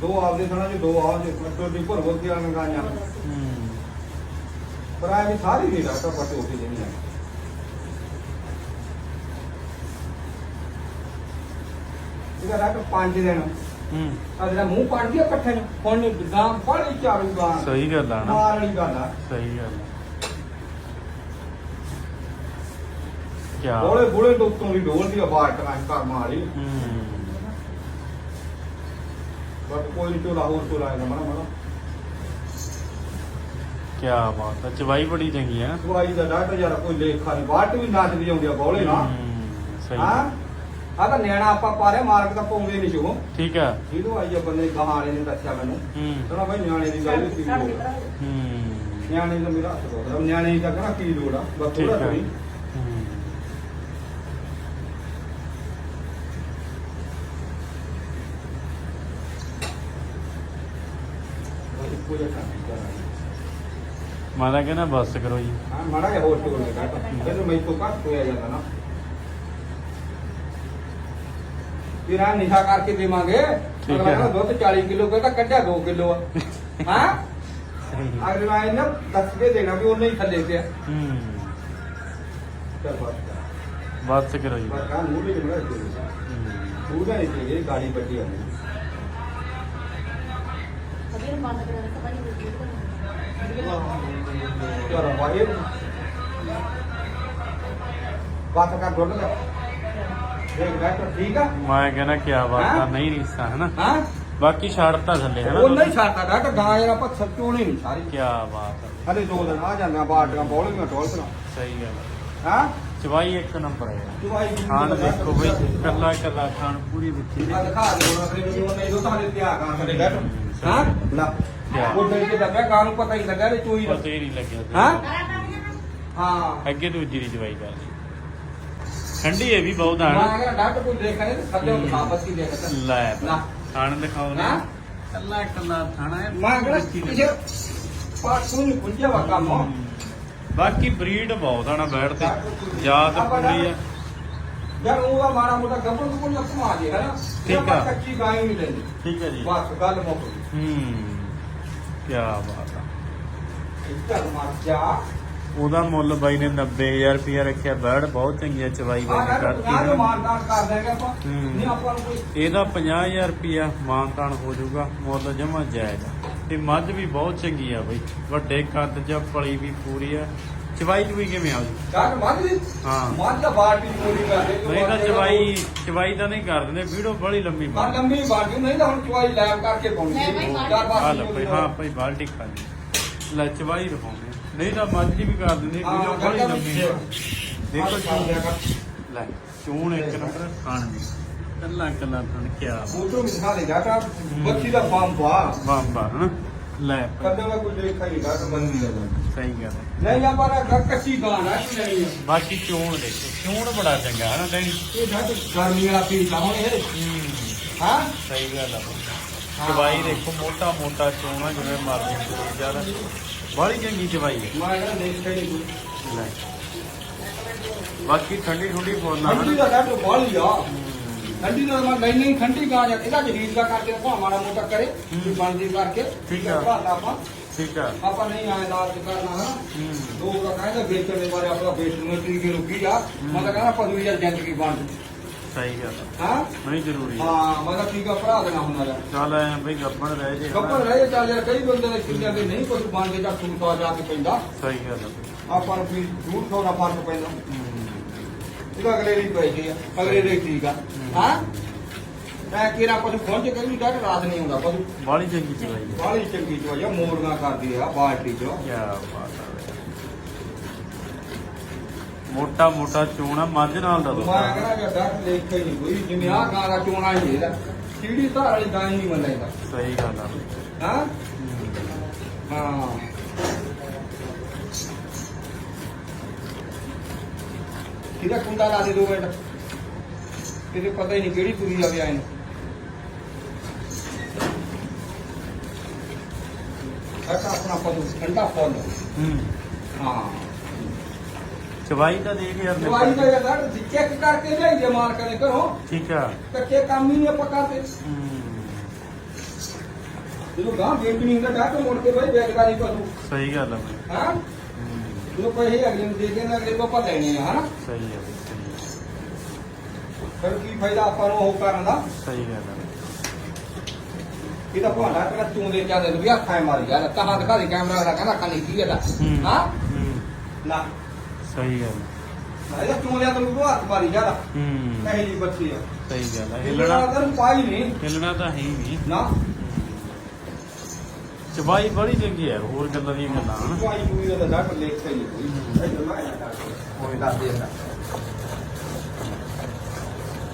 Speaker 2: ਦੋ ਆਪਦੇ ਥਣਾ ਚ ਦੋ ਆਉਂਦੇ ਮਤਲਬ ਦੀ ਭਰ ਭਰ ਕੇ ਆਣ ਗਾਂਆਂ
Speaker 1: ਹੂੰ।
Speaker 2: ਪਰ ਆ ਵੀ ਸਾਰੀ ਨਹੀਂ ਡਾਕਟਰ ਪੱਟ ਹੋ ਕੇ ਦੇਣੀ ਹੈ ਇਹਦਾ ਡਾਕਟਰ 5 ਦਿਨ।
Speaker 1: ਹੂੰ।
Speaker 2: ਆ ਜਿਹੜਾ ਮੂੰਹ ਪੜ ਗਿਆ ਇਕੱਠੇ ਨੂੰ ਹੁਣ ਗਾਂ ਫੜੀ ਚਾਰੂ ਗਾਂ।
Speaker 1: ਸਹੀ ਗੱਲ ਆ ਨਾ।
Speaker 2: ਮਾਰ ਵਾਲੀ ਗੱਲ ਆ।
Speaker 1: ਸਹੀ ਗੱਲ ਆ। ਕੀ
Speaker 2: ਬੋਲੇ ਬੁਲੇ ਦੁੱਤੋਂ ਦੀ ਢੋਲ ਦੀ ਆਵਾਜ਼ ਕਰਾਂ ਕਰ ਮਾਰੀ
Speaker 1: ਹੂੰ।
Speaker 2: ਬਸ ਕੋਈ ਨਹੀਂ ਢੋਲਾ ਹੋਰ ਢੋਲਾ ਆਇਆ ਮਣਾ ਮਣਾ
Speaker 1: ਕੀ ਬਾਤ ਆ ਚਵਾਈ ਬੜੀ ਚੰਗੀ ਹੈ
Speaker 2: ਦਵਾਈ ਦਾ ਡਾਕਟਰ ਯਾਰ ਕੋਈ ਲੇਖਾ ਨਹੀਂ ਬਾਟ ਵੀ ਨੱਚਦੀ ਆਉਂਦੀ ਆ ਬੋਲੇ ਨਾ।
Speaker 1: ਹੂੰ, ਸਹੀ
Speaker 2: ਹਾਂ। ਆ ਤਾਂ ਨਿਆਣਾ ਆਪਾਂ ਪਾਰੇ ਮਾਰਕ ਤਾਂ ਪਾਉਂਦੇ ਨਹੀਂ ਸ਼ੁਭ
Speaker 1: ਠੀਕ ਆ।
Speaker 2: ਜਿਹਨੂੰ ਆਈ ਆ ਬੰਦੇ ਕਹਾਣੇ ਨੇ ਦੱਸਿਆ ਮੈਨੂੰ।
Speaker 1: ਹੂੰ।
Speaker 2: ਕਹਿੰਦਾ ਭਾਈ ਨਿਆਣੇ ਦੀ ਗੱਲ
Speaker 1: ਹੂੰ।
Speaker 2: ਨਿਆਣੇ ਦਾ ਮੇਰਾ ਹੱਥ ਬੋਲਦਾ ਨਿਆਣੇ ਦਾ ਕਹਿੰਦਾ ਕੀ ਲੋੜ ਆ? ਬਸ
Speaker 1: ਠੀਕ
Speaker 2: ਥੋੜਾ
Speaker 1: ਆ
Speaker 2: ਥੋੜੀ
Speaker 1: ਹੂੰ
Speaker 2: ਇੱਕੋ ਜਿਹਾ ਕੰਮ ਕਰਾਂਗੇ
Speaker 1: ਮੈਂ ਤਾਂ ਕਹਿੰਦਾ ਬਸ ਕਰੋ ਜੀ।
Speaker 2: ਜਿਹਾ ਹੋਰ ਟੋਲ ਦੇ ਡਾਕਟਰ ਜਦੋਂ ਮੈਂ ਤੋਂ ਘੱਟ ਹੋਇਆ ਜਾਂਦਾ ਨਾ। ਫਿਰ ਆ ਨਿਸ਼ਾ ਕਰਕੇ ਦੇਵਾਂਗੇ।
Speaker 1: ਠੀਕ
Speaker 2: ਅਗਲਾ
Speaker 1: ਹੈ।
Speaker 2: ਕਹਿੰਦਾ ਦੁੱਧ 40 ਕਿਲੋ ਕਹਿੰਦਾ ਕੱਢਿਆ 2 ਕਿਲੋ ਆ। ਹਾਂ?
Speaker 1: ਸਹੀ।
Speaker 2: ਅਗਲੇ ਵਾਰ ਨਾ ਦੱਸ ਕੇ ਦੇਣਾ ਵੀ ਉਹਨੇ ਹੀ ਥੱਲੇ ਪਿਆ।
Speaker 1: ਹੂੰ।
Speaker 2: ਚੱਲ ਬਸ।
Speaker 1: ਬਸ ਕਰੋ ਜੀ।
Speaker 2: ਬਸ ਕਾ ਮੂੰਹ ਵੀ ਬਣਾ ਦੇ
Speaker 1: ਹੂੰ।
Speaker 2: ਉਹਦਾ ਨਹੀਂ ਚਾਹੀਏ ਗਾੜੀ ਵੱਡੀ ਆਉਂਦੀ
Speaker 3: ਅਭੀ ਨੂੰ ਬੰਦ ਕਰਾ ਦਿੱਤਾ ਨਹੀਂ
Speaker 2: ਬਾਤ ਕਰ ਦੇਖ ਠੀਕ ਆ?
Speaker 1: ਮੈਂ ਕਹਿੰਦਾ ਕੀ ਬਾਤ ਆ? ਨਹੀਂ ਰੀਸਾ ਹਨਾ?
Speaker 2: ਹਾਂ?
Speaker 1: ਬਾਕੀ ਛੱਡਤਾ ਥੱਲੇ ਹਨਾ?
Speaker 2: ਉਹ ਨਹੀਂ ਛੱਡਦਾ ਡਾਕਟਰ ਗਾਂ ਯਾਰ ਆਪਾਂ ਸੱਚੋਂ ਨਹੀਂ ਸਾਰੀ?
Speaker 1: ਕੀ ਬਾਤ ਆ।
Speaker 2: ਹਲੇ ਦੋ ਦਿਨ ਆ ਜਾਂਦੀਆਂ ਬਾਟੀਆਂ ਬੋਲੀਆਂ ਟੋਲਦੀਆਂ
Speaker 1: ਸਹੀ ਗੱਲ।
Speaker 2: ਹਾਂ?
Speaker 1: ਚਵਾਈ ਇੱਕ ਨੰਬਰ ਹੈ
Speaker 2: ਦਵਾਈ ਦੀ
Speaker 1: ਖਾਣ ਦੇਖੋ ਬਈ ਕੱਲਾ ਕੱਲਾ ਖਾਣ ਪੂਰੀ ਵਿੱਚੀ
Speaker 2: ਦਿਖਾ ਦੇ ਉਹਨਾਂ ਦੇ ਉਹ ਨਹੀਂ ਉਹ ਤਾਂ ਹਲੇ ਤਿਆਰ ਕਾਂ ਸਾਡੇ ਡਾਕਟਰ ਹਾਂ? ਲਾ
Speaker 1: ਕਿਆ?
Speaker 2: ਉਹ ਦਿਨ ਤੇ ਲੱਗਾ ਗਾਂ ਨੂੰ ਪਤਾ ਹੀ ਲੱਗਾ ਤੇ ਚੋਈ ਦਾ
Speaker 1: ਪਤਾ ਹੀ ਨਹੀਂ ਲੱਗਿਆ
Speaker 2: ਹਾਂ? ਹਾਂ।
Speaker 1: ਅੱਗੇ ਦੂਜੀ ਦੀ ਚਵਾਈ ਕਰ ਲਈ ਠੰਡੀ ਹੈ ਵੀ ਬਹੁਤ ਆ
Speaker 2: ਮੈਂ
Speaker 1: ਨਾ
Speaker 2: ਅਗਰ ਡਾਕਟਰ ਕੋਈ ਦੇਖਾ ਨਹੀਂ ਥੱਲੇ ਉਹ ਖਾਪਸ ਕੀ ਦੇਖਦਾ
Speaker 1: ਲੈ
Speaker 2: ਨਾ।
Speaker 1: ਖਾਣ ਦਿਖਾਓ ਨਾ।
Speaker 2: ਹਾਂ?
Speaker 1: ਕੱਲਾ ਕੱਲਾ ਖਾਣਾ ਹੈ
Speaker 2: ਮੈਂ ਅਗਰ
Speaker 1: ਵਿੱਚੀ
Speaker 2: ਕਿਸੇ ਪਾਸ ਨੂੰ ਪੁੱਜਿਆ ਵਾ ਕੰਮ।
Speaker 1: ਹੂੰ। ਬਾਕੀ ਬਰੀਡ ਬਹੁਤ ਆ ਨਾ ਬੈਠ ਤੇ। ਯਾਦ ਪੂਰੀ ਆ।
Speaker 2: ਯਾਰ ਉਹਦਾ ਮਾੜਾ ਮੋਟਾ ਗੱਬਰ ਨੂੰ ਕੋਈ ਲੱਖਾਂ ਆ ਜੇ ਹੈ ਨਾ?
Speaker 1: ਠੀਕ
Speaker 2: ਆਪਾਂ
Speaker 1: ਆ।
Speaker 2: ਕੱਚੀ ਗਾਂ ਹੀ ਨਹੀਂ ਲੈਂਦੀ।
Speaker 1: ਠੀਕ ਹੈ ਜੀ।
Speaker 2: ਬਸ ਗੱਲ ਮੁੱਕ ਗਈ।
Speaker 1: ਹੂੰ ਕੀ ਬਾਤ ਆ।
Speaker 2: ਇੱਧਰ ਮਰ ਜਾ।
Speaker 1: ਉਹਦਾ ਮੁੱਲ ਬਾਈ ਨੇ 90000 ਰੁਪਇਆ ਰੱਖਿਆ ਬੈੜ ਬਹੁਤ ਚੰਗੀ ਆ ਚਵਾਈ ਬਾਈ ਨੇ ਕਰਤੀ
Speaker 2: ਜੋ। ਮਾਰਦਾਰ ਕਰ ਆਪਾਂ।
Speaker 1: ਹੂੰ।
Speaker 2: ਨਹੀਂ ਆਪਾਂ ਨੂੰ ਕੋਈ
Speaker 1: ਇਹਦਾ 50000 ਰੁਪਇਆ ਮਾਨਤਾਨ ਹੋ ਜਾਊਗਾ ਮੁੱਲ ਜਮਾ ਜਾਇਜ਼ ਆ। ਤੇ ਮੱਝ ਵੀ ਬਹੁਤ ਚੰਗੀ ਆ ਬਈ। ਵੱਡੇ ਕੱਦ ਚ ਪਲੀ ਵੀ ਪੂਰੀ ਆ। ਚਵਾਈ ਚੁਈ ਕਿਵੇਂ ਆ ਜੀ
Speaker 2: ਗੱਲ ਮੰਨ ਲਈ?
Speaker 1: ਹਾਂ।
Speaker 2: ਮੰਨ ਦਾ ਬਾਟੀ ਪੂਰੀ ਕਰ ਦੇ
Speaker 1: ਨਹੀਂ ਤਾਂ ਚਵਾਈ ਚਵਾਈ ਤਾਂ ਨਹੀਂ ਕਰ ਦਿੰਦੇ ਵੀਡੀਓ ਬੜੀ ਲੰਮੀ
Speaker 2: ਹਾਂ
Speaker 1: ਬਣ
Speaker 2: ਲੰਮੀ ਬਾਟੀ ਨਹੀਂ ਤਾਂ ਹੁਣ ਚਵਾਈ ਲੈਬ ਕਰਕੇ ਪਾਉਣੀ
Speaker 3: ਲੈ ਭਾਈ, ਬਾਲਟੀ।
Speaker 2: ਚਾਰ
Speaker 1: ਆ
Speaker 2: ਪਾਸੇ
Speaker 1: ਲੈ ਭਾਈ ਹਾਂ ਭਾਈ ਬਾਲਟੀ ਖਾਲੀ ਲੈ ਚਵਾਈ ਰਖਾਉਂਦੇ ਨਹੀਂ ਤਾਂ ਮੱਝ ਵੀ ਕਰ ਦਿੰਦੇ
Speaker 2: ਹਾਂ,
Speaker 1: ਵੀਡੀਓ ਬੜੀ ਲੰਮੀ
Speaker 2: ਤਾਂ
Speaker 1: ਦੇਖੋ ਚੂਣ
Speaker 2: ਕਰ।
Speaker 1: ਲੈ ਚੂਣ ਇੱਕ ਨੰਬਰ ਖਾਣ ਦੀ। ਕੱਲਾ ਕੱਲਾ ਥਣ ਕਿਆ
Speaker 2: ਵੀ ਦਿਖਾ ਦੇ ਜਾ ਬੱਚੀ ਦਾ ਫਾਰਮ ਵਾ
Speaker 1: ਬੰਬਾ ਹਨਾ? ਲੈ।
Speaker 2: ਕਦੇ ਮੈਂ ਕੋਈ ਦੇਖਾ ਹੀ ਘੱਟ ਮੰਨੀ ਦਾ
Speaker 1: ਸਹੀ ਗੱਲ ਹੈ।
Speaker 2: ਨਹੀਂ ਆਪਾਂ ਨਾ ਕੱਚੀ ਗਾਂ ਨਾ ਲੈਣੀ ਆ।
Speaker 1: ਬਾਕੀ ਚੋਣ ਦੇਖੋ ਚੋਣ ਬੜਾ ਚੰਗਾ ਹੈ ਨਾ ਡੈਡੀ?
Speaker 2: ਇਹ ਘੱਟ ਗਰਮੀ ਵਾਲਾ ਆ ਹੁਣ ਇਹ। ਹਾਂ।
Speaker 1: ਸਹੀ ਗੱਲ ਆ ਚਵਾਈ ਦੇਖੋ ਮੋਟਾ ਮੋਟਾ ਚੋਣਾ ਜਿਵੇਂ ਮਰਦੀ ਕੋਈ ਯਾਰ ਬੜੀ ਚੰਗੀ ਚਵਾਈ ਹੈ।
Speaker 2: ਮੈਂ ਕਹਿੰਦਾ ਦੇਖਿਆ ਹੀ ਨਹੀਂ। ਕੋਈ।
Speaker 1: ਲੈ। ਬਾਕੀ ਠੰਡੀ ਠੰਡੀ ਬੋਲਣਾ
Speaker 2: ਠੰਡੀ ਦਾ ਘੱਟ ਬਾਲੀ ਆ। ਠੰਡੀ ਦਾ ਮੈਂ ਨਹੀਂ ਠੰਡੀ ਗਾਂ ਜਾਂ ਇਹਦਾ ਜਰੀਦ ਦਾ ਕਰਕੇ ਆਪਾਂ ਮਾੜਾ ਮੋਟਾ ਕਰੇ ਵੀ ਬਣਦੀ ਕਰਕੇ।
Speaker 1: ਠੀਕ ਆ।
Speaker 2: ਭਾਤਾ ਆਪਾਂ
Speaker 1: ਠੀਕ ਆ।
Speaker 2: ਆਪਾਂ ਨਹੀਂ ਆਏ ਲਾਜ ਕਰਨਾ ਹੈ। ਲੋਕ ਤਾਂ ਕਹਿੰਦੇ ਵੇਚਣ ਦੇ ਬਾਰੇ ਆਪਣਾ ਵੇਚਣ ਨੂੰ ਤਰੀਕੇ ਰੁਕੀ ਆ। ਮੈਂ ਤਾਂ ਕਹਿੰਦਾ ਪਦਵੀ ਜਾਂ ਜ਼ਿੰਦਗੀ ਬਣ
Speaker 1: ਸਹੀ ਗੱਲ ਆ।
Speaker 2: ਹਾਂ?
Speaker 1: ਨਹੀਂ ਜ਼ਰੂਰੀ
Speaker 2: ਹਾਂ ਮੈਂ ਤਾਂ ਟੀਕਾ ਭਰਾ ਦੇਣਾ ਹੁੰਦਾ ਯਾਰ
Speaker 1: ਚੱਲ ਐ ਬਈ ਗੱਬਣ ਰਹਿ ਜੇ।
Speaker 2: ਕੱਪੜ ਰਹੇ ਚੱਲ ਯਾਰ ਕਈ ਬੰਦੇ ਨੇ ਕਿੰਨਿਆਂ ਦੇ ਨਹੀਂ ਕੁਝ ਬਣ ਕੇ ਜਾਂ ਸੂਟ ਆ ਜਾ ਕੇ ਪੈਂਦਾ।
Speaker 1: ਸਹੀ ਗੱਲ ਆ।
Speaker 2: ਆਪਾਂ ਨੂੰ ਵੀ ਥੋੜਾ ਫ਼ਰਕ ਪੈਂਦਾ। ਇਹਦਾ ਅਗਲੇ ਦੀ ਪੈਸੇ ਆ ਅਗਲੇ ਦੇ ਠੀਕ ਆ। ਹਾਂ। ਮੈਂ ਕਿਹੜਾ ਪਸ਼ੂ ਪਹੁੰਚ ਕੇ ਵੀ ਡਾਟ ਰਾਤ ਨਹੀਂ ਆਉਂਦਾ ਪਸ਼ੂ।
Speaker 1: ਬਾਹਲੀ ਚੰਗੀ ਚਵਾਈ ਹੈ
Speaker 2: ਬਾਹਲੀ ਚੰਗੀ ਚੋ ਆ ਮੋੜਨਾ ਕਰਦੀ ਆ ਬਾਲਟੀ ਚ।
Speaker 1: ਕੀ ਬਾਤ ਆ। ਮੋਟਾ ਮੋਟਾ ਚੋਣਾ ਮੱਝ ਨਾਲ ਦਾ
Speaker 2: ਮੈਂ ਕਹਿੰਦਾ ਕਿ ਡਾਟ ਦੇਖ ਕੇ ਨਹੀਂ ਕੋਈ ਜਿਵੇਂ ਆ ਦਾ ਚੋਣਾ ਹੀ ਇਹਦਾ ਸੀੜੀ ਧਾਰ ਵਾਲੀ ਗਾਂ ਹੀ ਨਹੀਂ ਮੰਨਦਾ
Speaker 1: ਸਹੀ ਗੱਲ ਆ। ਬਈ।
Speaker 2: ਹਾਂ।
Speaker 1: ਹੂੰ।
Speaker 2: ਹਾਂ ਕੁੰਡਾ ਲਾ ਦੇ ਦੋ ਮਿੰਟ? ਕਿਤੇ ਪਤਾ ਹੀ ਨਹੀਂ ਕਿਹੜੀ ਤੁਰੀ ਆਵੇ ਆਏ ਨੂੰ। ਸਾਡਾ ਆਪਣਾ ਪਦੂ ਠੰਡਾ ਫੁੱਲ।
Speaker 1: ਹੂੰ।
Speaker 2: ਹਾਂ।
Speaker 1: ਚਵਾਈ ਤਾਂ ਦੇਖ ਯਾਰ
Speaker 2: ਦਵਾਈ ਦਾ ਯਾਰ ਚੈੱਕ ਕਰਕੇ ਲਿਆਈਏ ਮਾਰ ਕੇ ਘਰੋਂ।
Speaker 1: ਠੀਕ ਆ।
Speaker 2: ਕੱਚੇ ਕੰਮ ਹੀ ਨਹੀਂ ਆਪਾਂ ਕਰਦੇ। ਜਦੋਂ ਗਾਂ ਵੇਚਣੀ ਹੁੰਦਾ ਡਾਕਟਰ ਮੁੜ ਕੇ ਬਈ ਵੇਚਦਾ ਨਹੀਂ ਪਸ਼ੂ
Speaker 1: ਸਹੀ ਗੱਲ ਆ ਬਈ।
Speaker 2: ਹਾਂ?
Speaker 1: ਹੂੰ।
Speaker 2: ਜਦੋਂ ਪੈਸੇ ਅਗਲੇ ਨੂੰ ਦੇ ਕੇ ਨਾ ਅਗਲੇ ਤੋਂ ਆਪਾਂ ਲੈਣੇ ਆ ਹਨਾ?
Speaker 1: ਸਹੀ ਬਈ, ਸਹੀ।
Speaker 2: ਫਿਰ ਕੀ ਫਾਇਦਾ ਆਪਾਂ ਨੂੰ ਉਹ ਕਰਨ ਦਾ?
Speaker 1: ਸਹੀ ਗੱਲ ਆ
Speaker 2: ਇਹਦਾ ਭਾਂਡਾ ਕਿਹੜਾ ਤੂੰ ਦੇ ਜਾਂਦੇ ਨੂੰ ਵੀ ਹੱਥਾਂ ਮਾਰੀ ਜਾ ਕਹਾਂ ਦਿਖਾ ਦੇ ਕੈਮਰਾ ਦਾ ਕਹਿੰਦਾ ਕੰਨੀ ਕੀ ਇਹਦਾ
Speaker 1: ਹੂੰ।
Speaker 2: ਹਾਂ?
Speaker 1: ਹੂੰ।
Speaker 2: ਨਾ।
Speaker 1: ਸਹੀ ਗੱਲ
Speaker 2: ਨਾ ਇਹਦਾ ਤੂੰ ਲਿਆ ਤੈਨੂੰ ਹੱਥ ਮਾਰੀ ਜਾ
Speaker 1: ਹੂੰ।
Speaker 2: ਕਹੀ ਜੀ ਬੱਚੀ ਆ।
Speaker 1: ਸਹੀ ਗੱਲ ਆ
Speaker 2: ਹਿੱਲਣਾ
Speaker 1: ਹਿੱਲਣਾ ਤਾਂ ਹੈ ਹੀ ਨਹੀਂ।
Speaker 2: ਨਾ।
Speaker 1: ਚਵਾਈ ਬੜੀ ਚੰਗੀ ਹੈ ਹੋਰ ਗੱਲਾਂ ਦੀਆਂ ਗੱਲਾਂ ਹਨ?
Speaker 2: ਪਾਈ ਕੋਈ ਦਾ ਡਾਕਟਰ ਲੇਖ ਸਹੀ ਕੋਈ ਤਾਂ ਡਾਕਟਰ ਉਹ ਦੱਸ ਦੇ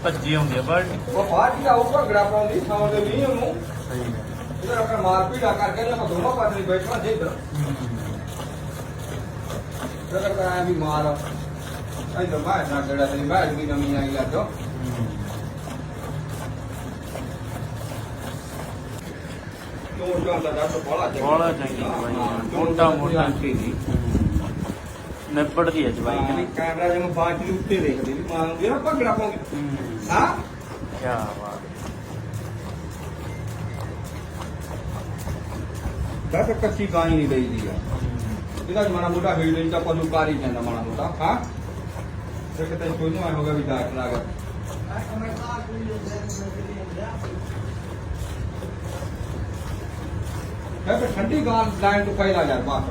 Speaker 1: ਭੱਜੀ ਹੁੰਦੀ ਆ ਬਾਲਟੀ
Speaker 2: ਉਹ ਬਾਹਰ ਆ ਉੱਪਰ ਗੜਾ ਪਾਉਂਦੀ ਸੌਂ ਦੇ ਨਹੀਂ ਉਹਨੂੰ।
Speaker 1: ਸਹੀ ਗੱਲ
Speaker 2: ਇਹਦਾ ਆਪਣਾ ਮਾਰ ਪੀੜਾ ਕਰਕੇ ਨਾ ਦੋਨੋਂ ਪਾਸੇ ਨਹੀਂ ਬੈਠਣਾ ਜੇ ਇਧਰ। ਜਦੋਂ ਕਰਾਂ ਵੀ ਮਾਰ। ਇਧਰ ਮੈਂ ਨਾ ਗੜਾ ਤੇ ਮੈਂ ਵੀ ਨਵੀਂ ਆਈ ਅੱਜ। ਚੋਰ ਬੜਾ ਚੰਗਾ। ਹਾਂ,
Speaker 1: ਹੈ।
Speaker 2: ਚੋਰ
Speaker 1: ਮੋਟਾ ਮੋਟਾ
Speaker 2: ਦੀ
Speaker 1: ਨਿਬੜਦੀ ਹੈ ਚਵਾਈ ਕਿ ਨਹੀਂ
Speaker 2: ਕੈਮਰਾ ਜਿਵੇਂ ਬਾਜ ਦੇ ਉੱਤੇ ਦੇਖਦੇ ਵੀ ਮਾਂ ਨੂੰ ਜਿਹੜਾ ਭੰਗੜਾ ਪਾਉਂਦੀ ਹਾਂ।
Speaker 1: ਕੀ ਬਾਤ
Speaker 2: ਡਾਕਟਰ ਕੱਚੀ ਗਾਂ ਹੀ ਨਹੀਂ ਦੇਈਦੀ ਆ। ਇਹਦਾ ਮਾੜਾ ਮੋਟਾ ਹੀਲ ਨਹੀਂ ਤਾਂ ਪਸ਼ੂ ਕਾਰ ਹੀ ਜਾਂਦਾ ਮਾੜਾ ਮੋਟਾ ਹਾਂ? ਫਿਰ ਕਿਤੇ ਕੋਈ ਨੂੰ ਆਇਆ ਹੋਗਾ ਵੀ ਡਾਕਟਰ ਆ ਗਿਆ। ਮੈਂ ਠੰਡੀ ਗਾਂ ਲਾਈਨ ਤੋਂ ਫਾਇਦਾ ਯਾਰ ਬਾਤ।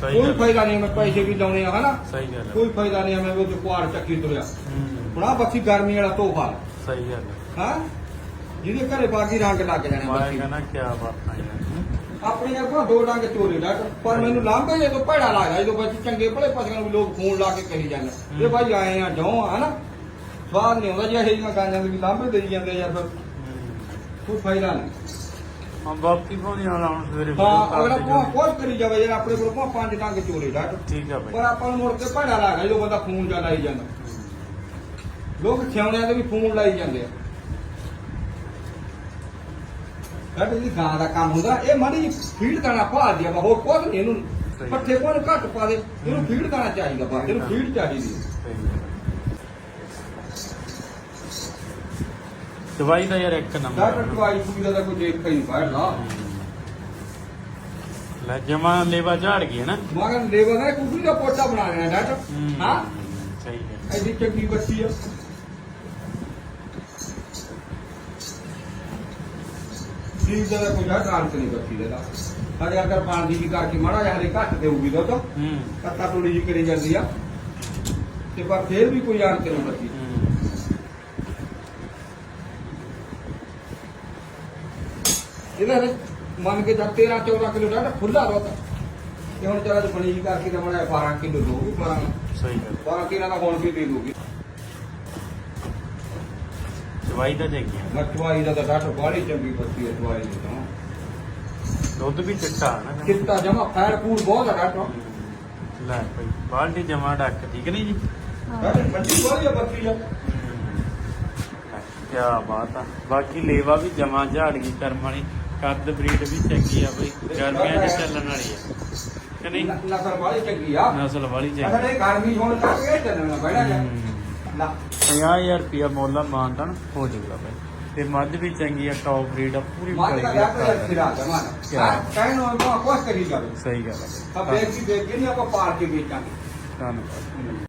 Speaker 1: ਸਹੀ
Speaker 2: ਕੋਈ
Speaker 1: ਗੱਲ।
Speaker 2: ਫਾਇਦਾ ਨਹੀਂ ਮੈਂ ਪੈਸੇ ਵੀ ਲਾਉਣੇ ਆ ਹਨਾ?
Speaker 1: ਸਹੀ ਗੱਲ ਹੈ।
Speaker 2: ਕੋਈ ਫਾਇਦਾ ਨਹੀਂ ਮੈਂ ਉਹ ਕੁਆਰ ਚੱਕੀ ਤੁਰਿਆ।
Speaker 1: ਹੂੰ।
Speaker 2: ਹੁਣ ਬੱਚੀ ਗਰਮੀ ਵਾਲਾ ਤੋਹਫਾ।
Speaker 1: ਸਹੀ ਗੱਲ ਹੈ।
Speaker 2: ਹਾਂ? ਜਿਹਦੇ ਘਰੇ ਬਾਗੀ ਰੰਗ ਲੱਗ ਜਾਣੇ
Speaker 1: ਮੈਂ
Speaker 2: ਬੱਚੀ
Speaker 1: ਕਹਿੰਦਾ ਕੀ ਬਾਤ ਹੈ
Speaker 2: ਆਪਣੇ ਆਪਾਂ ਦੋ ਡੰਗ ਚੋਲੇ ਡਾਕਟਰ ਪਰ ਮੈਨੂੰ ਲਾਂਭੇ ਜਦੋਂ ਭੈੜਾ ਲੱਗਦਾ ਜਦੋਂ ਬੱਚੇ ਚੰਗੇ ਭਲੇ ਪਸੀਆਂ ਨੂੰ ਲੋਕ ਫੋਨ ਲਾ ਕੇ ਕਹੀ ਜਾਂਦੇ। ਇਹ ਭਾਈ ਆਏ ਆ ਜੋਂ ਆ ਹਨਾ? ਸਵਾਦ ਨਹੀਂ ਆਉਂਦਾ ਜੀ ਇਹ ਜਿਹੀਆਂ ਗਾਂਜਾਂ ਦੇ ਵੀ ਲਾਂਭੇ ਦੇਈ ਜਾਂਦੇ ਯਾਰ ਫਿਰ। ਕੋਈ ਫਾਇਦਾ ਨਹੀਂ।
Speaker 1: ਹਾਂ ਬਾਕੀ ਕੋਣੀ ਵਾਲਾ ਹੁਣ ਸਵੇਰੇ
Speaker 2: ਹਾਂ ਅਗਲਾ
Speaker 1: ਜੋ।
Speaker 2: ਕੋਸ਼ ਕਰੀ ਜਾਵੇ ਯਾਰ ਆਪਣੇ ਕੋਲ ਭਾਵੇਂ ਪੰਜ ਡੰਗ ਚੋਲੇ ਡਾਕਟਰ
Speaker 1: ਠੀਕ ਆ
Speaker 2: ਪਰ
Speaker 1: ਬਈ
Speaker 2: ਆਪਾਂ ਨੂੰ ਮੁੜ ਕੇ ਭੈੜਾ ਲੱਗਦਾ ਜਦੋਂ ਬੰਦਾ ਫੋਨ ਜਾ ਲਾਈ ਜਾਂਦਾ। ਲੋਕ ਸਿਆਣਿਆਂ ਦੇ ਵੀ ਫੋਨ ਲਾਈ ਜਾਂਦੇ ਆ। ਸਾਡੇ ਦੀ ਗਾਂ ਦਾ ਕੰਮ ਹੁੰਦਾ ਇਹ ਮਾੜੀ ਫੀਡ ਦਾਣਾ ਭਾਲ ਦਿਆ ਹੋਰ ਕੁਝ ਨਹੀਂ ਇਹਨੂੰ। ਪੱਠੇ ਕੋਣ ਘੱਟ ਪਾ ਦੇ ਇਹਨੂੰ ਫੀਡ ਦਾਣਾ ਚਾਹੀਦਾ ਬਸ ਇਹਨੂੰ ਫੀਡ ਚਾਹੀਦੀ ਹੈ।
Speaker 1: ਸਹੀ ਹੈ। ਦਵਾਈ ਦਾ ਯਾਰ ਇੱਕ ਨੰਬਰ।
Speaker 2: ਡਾਕਟਰ
Speaker 1: ਹੈ।
Speaker 2: ਦਵਾਈ ਪੂਰੀ ਦਾ ਤਾਂ ਕੋਈ ਦੇਖ ਹੀ ਨਹੀਂ ਪਾਇਆ
Speaker 1: ਲੈ ਜਮਾ ਲੇਵਾ ਝਾੜ ਗਈ ਹੈ ਨਾ।
Speaker 2: ਮਗਰ ਲੇਵਰ ਨੇ ਕੁੜੀ ਦਾ ਪੋਟਾ ਬਣਾ ਲੈਣਾ ਡਾਕਟਰ
Speaker 1: ਹੂੰ।
Speaker 2: ਹਾਂ?
Speaker 1: ਸਹੀ ਹੈ।
Speaker 2: ਐਡੀ ਚੰਗੀ ਬੱਚੀ ਆ। ਠੀਕ ਦਾ ਤਾਂ ਕੋਈ ਡਾਕਟਰ ਨਹੀਂ ਬੱਚੀ ਦਾ ਸਾਡੇ ਅਗਰ ਪਾਣੀ ਦੀ ਕਰਕੇ ਮਾੜਾ ਜਿਹਾ ਹਲੇ ਘੱਟ ਦੇਊਗੀ ਦੁੱਧ।
Speaker 1: ਹੂੰ।
Speaker 2: ਕੱਤਾ ਟੋੜੀ ਜੀ ਕਰੀ ਜਾਂਦੀ ਆ। ਤੇ ਪਰ ਫੇਰ ਵੀ ਕੋਈ ਆਣ ਤੇ ਨਹੀਂ ਬੱਚੀ। ਇਹਦਾ ਮੰਨ ਕੇ ਜਾ 13 14 ਕਿਲੋ ਡਾਕਟਰ ਖੁੱਲਾ ਦੁੱਧ ਤੇ ਹੁਣ ਚਲਾ ਬਣੀ ਕਰਕੇ ਤਾਂ ਬਣਾ 12 ਕਿਲੋ ਦੋ 12
Speaker 1: ਸਹੀ ਗੱਲ।
Speaker 2: 12 ਕਿਲੋ ਦਾ ਹੁਣ ਵੀ ਦੇ ਦੂਗੀ
Speaker 1: ਦਵਾਈ ਤਾਂ ਚੰਗੀ ਹੈ
Speaker 2: ਮਚਵਾਈ ਦਾ ਤਾਂ ਬਾਹਲੀ ਚੰਗੀ ਬੱਚੀ ਹੈ ਦਵਾਈ ਦੀ ਤਾਂ।
Speaker 1: ਦੁੱਧ ਵੀ ਚਿੱਟਾ ਹੈ ਨਾ।
Speaker 2: ਕਿੱਤਾ ਜਮਾ ਫੈੜ ਫੂਡ ਬਹੁਤ ਆ ਡਾਕਟਰ।
Speaker 1: ਲੈ ਭਾਈ ਬਾਲਟੀ ਜਮਾ ਡੱਕ ਠੀਕ ਨਹੀਂ ਜੀ?
Speaker 2: ਡਾਕਟਰ ਬੰਦੀ ਕੋਈ ਆ ਬੱਕਰੀ ਆ।
Speaker 1: ਕੀ ਬਾਤ ਆ। ਬਾਕੀ ਲੇਵਾ ਵੀ ਜਮਾ ਝਾੜ ਗਈ ਕਰਮ ਵਾਲੀ। ਕੱਦ ਬਰੀਡ ਵੀ ਚੰਗੀ ਆ ਬਈ ਗਰਮੀਆਂ 'ਚ ਚੱਲਣ ਵਾਲੀ ਆ। ਕਿ ਨਹੀਂ?
Speaker 2: ਨਸਲ ਵਾਲੀ ਚੰਗੀ ਆ।
Speaker 1: ਨਸਲ ਵਾਲੀ
Speaker 2: ਅਸਲ
Speaker 1: ਚੰਗੀ
Speaker 2: ਇਹ ਗਰਮੀ ਹੋਣ ਲੱਗ ਗਿਆ ਚੱਲਣਾ ਬੈਠਾ ਜਾ। ਲਾ।
Speaker 1: 50000 ਰੁਪਿਆ ਮੁੱਲ ਮਾਨਤਨ ਹੋ ਜਾਊਗਾ ਬਈ। ਤੇ ਮੱਝ ਵੀ ਚੰਗੀ ਆ ਟੌਪ ਬਰੀਡ ਆ ਪੂਰੀ ਪਲੀ
Speaker 2: ਦਾ
Speaker 1: ਆ ਘਰ।
Speaker 2: ਫਿਰਾ। ਜਮਾਨਾ? ਕਹਿਣ ਨੂੰ ਆਪਾਂ ਕੁਛ ਕਰੀ ਜਾਵੇ।
Speaker 1: ਸਹੀ ਗੱਲ
Speaker 2: ਤਾਂ
Speaker 1: ਆ ਬਈ।
Speaker 2: ਕੇ ਕੇ ਨਹੀਂ ਆਪਾਂ ਪਾਰ ਕੇ ਵੇਚਾਂਗੇ।
Speaker 1: ਧੰਨਵਾਦ।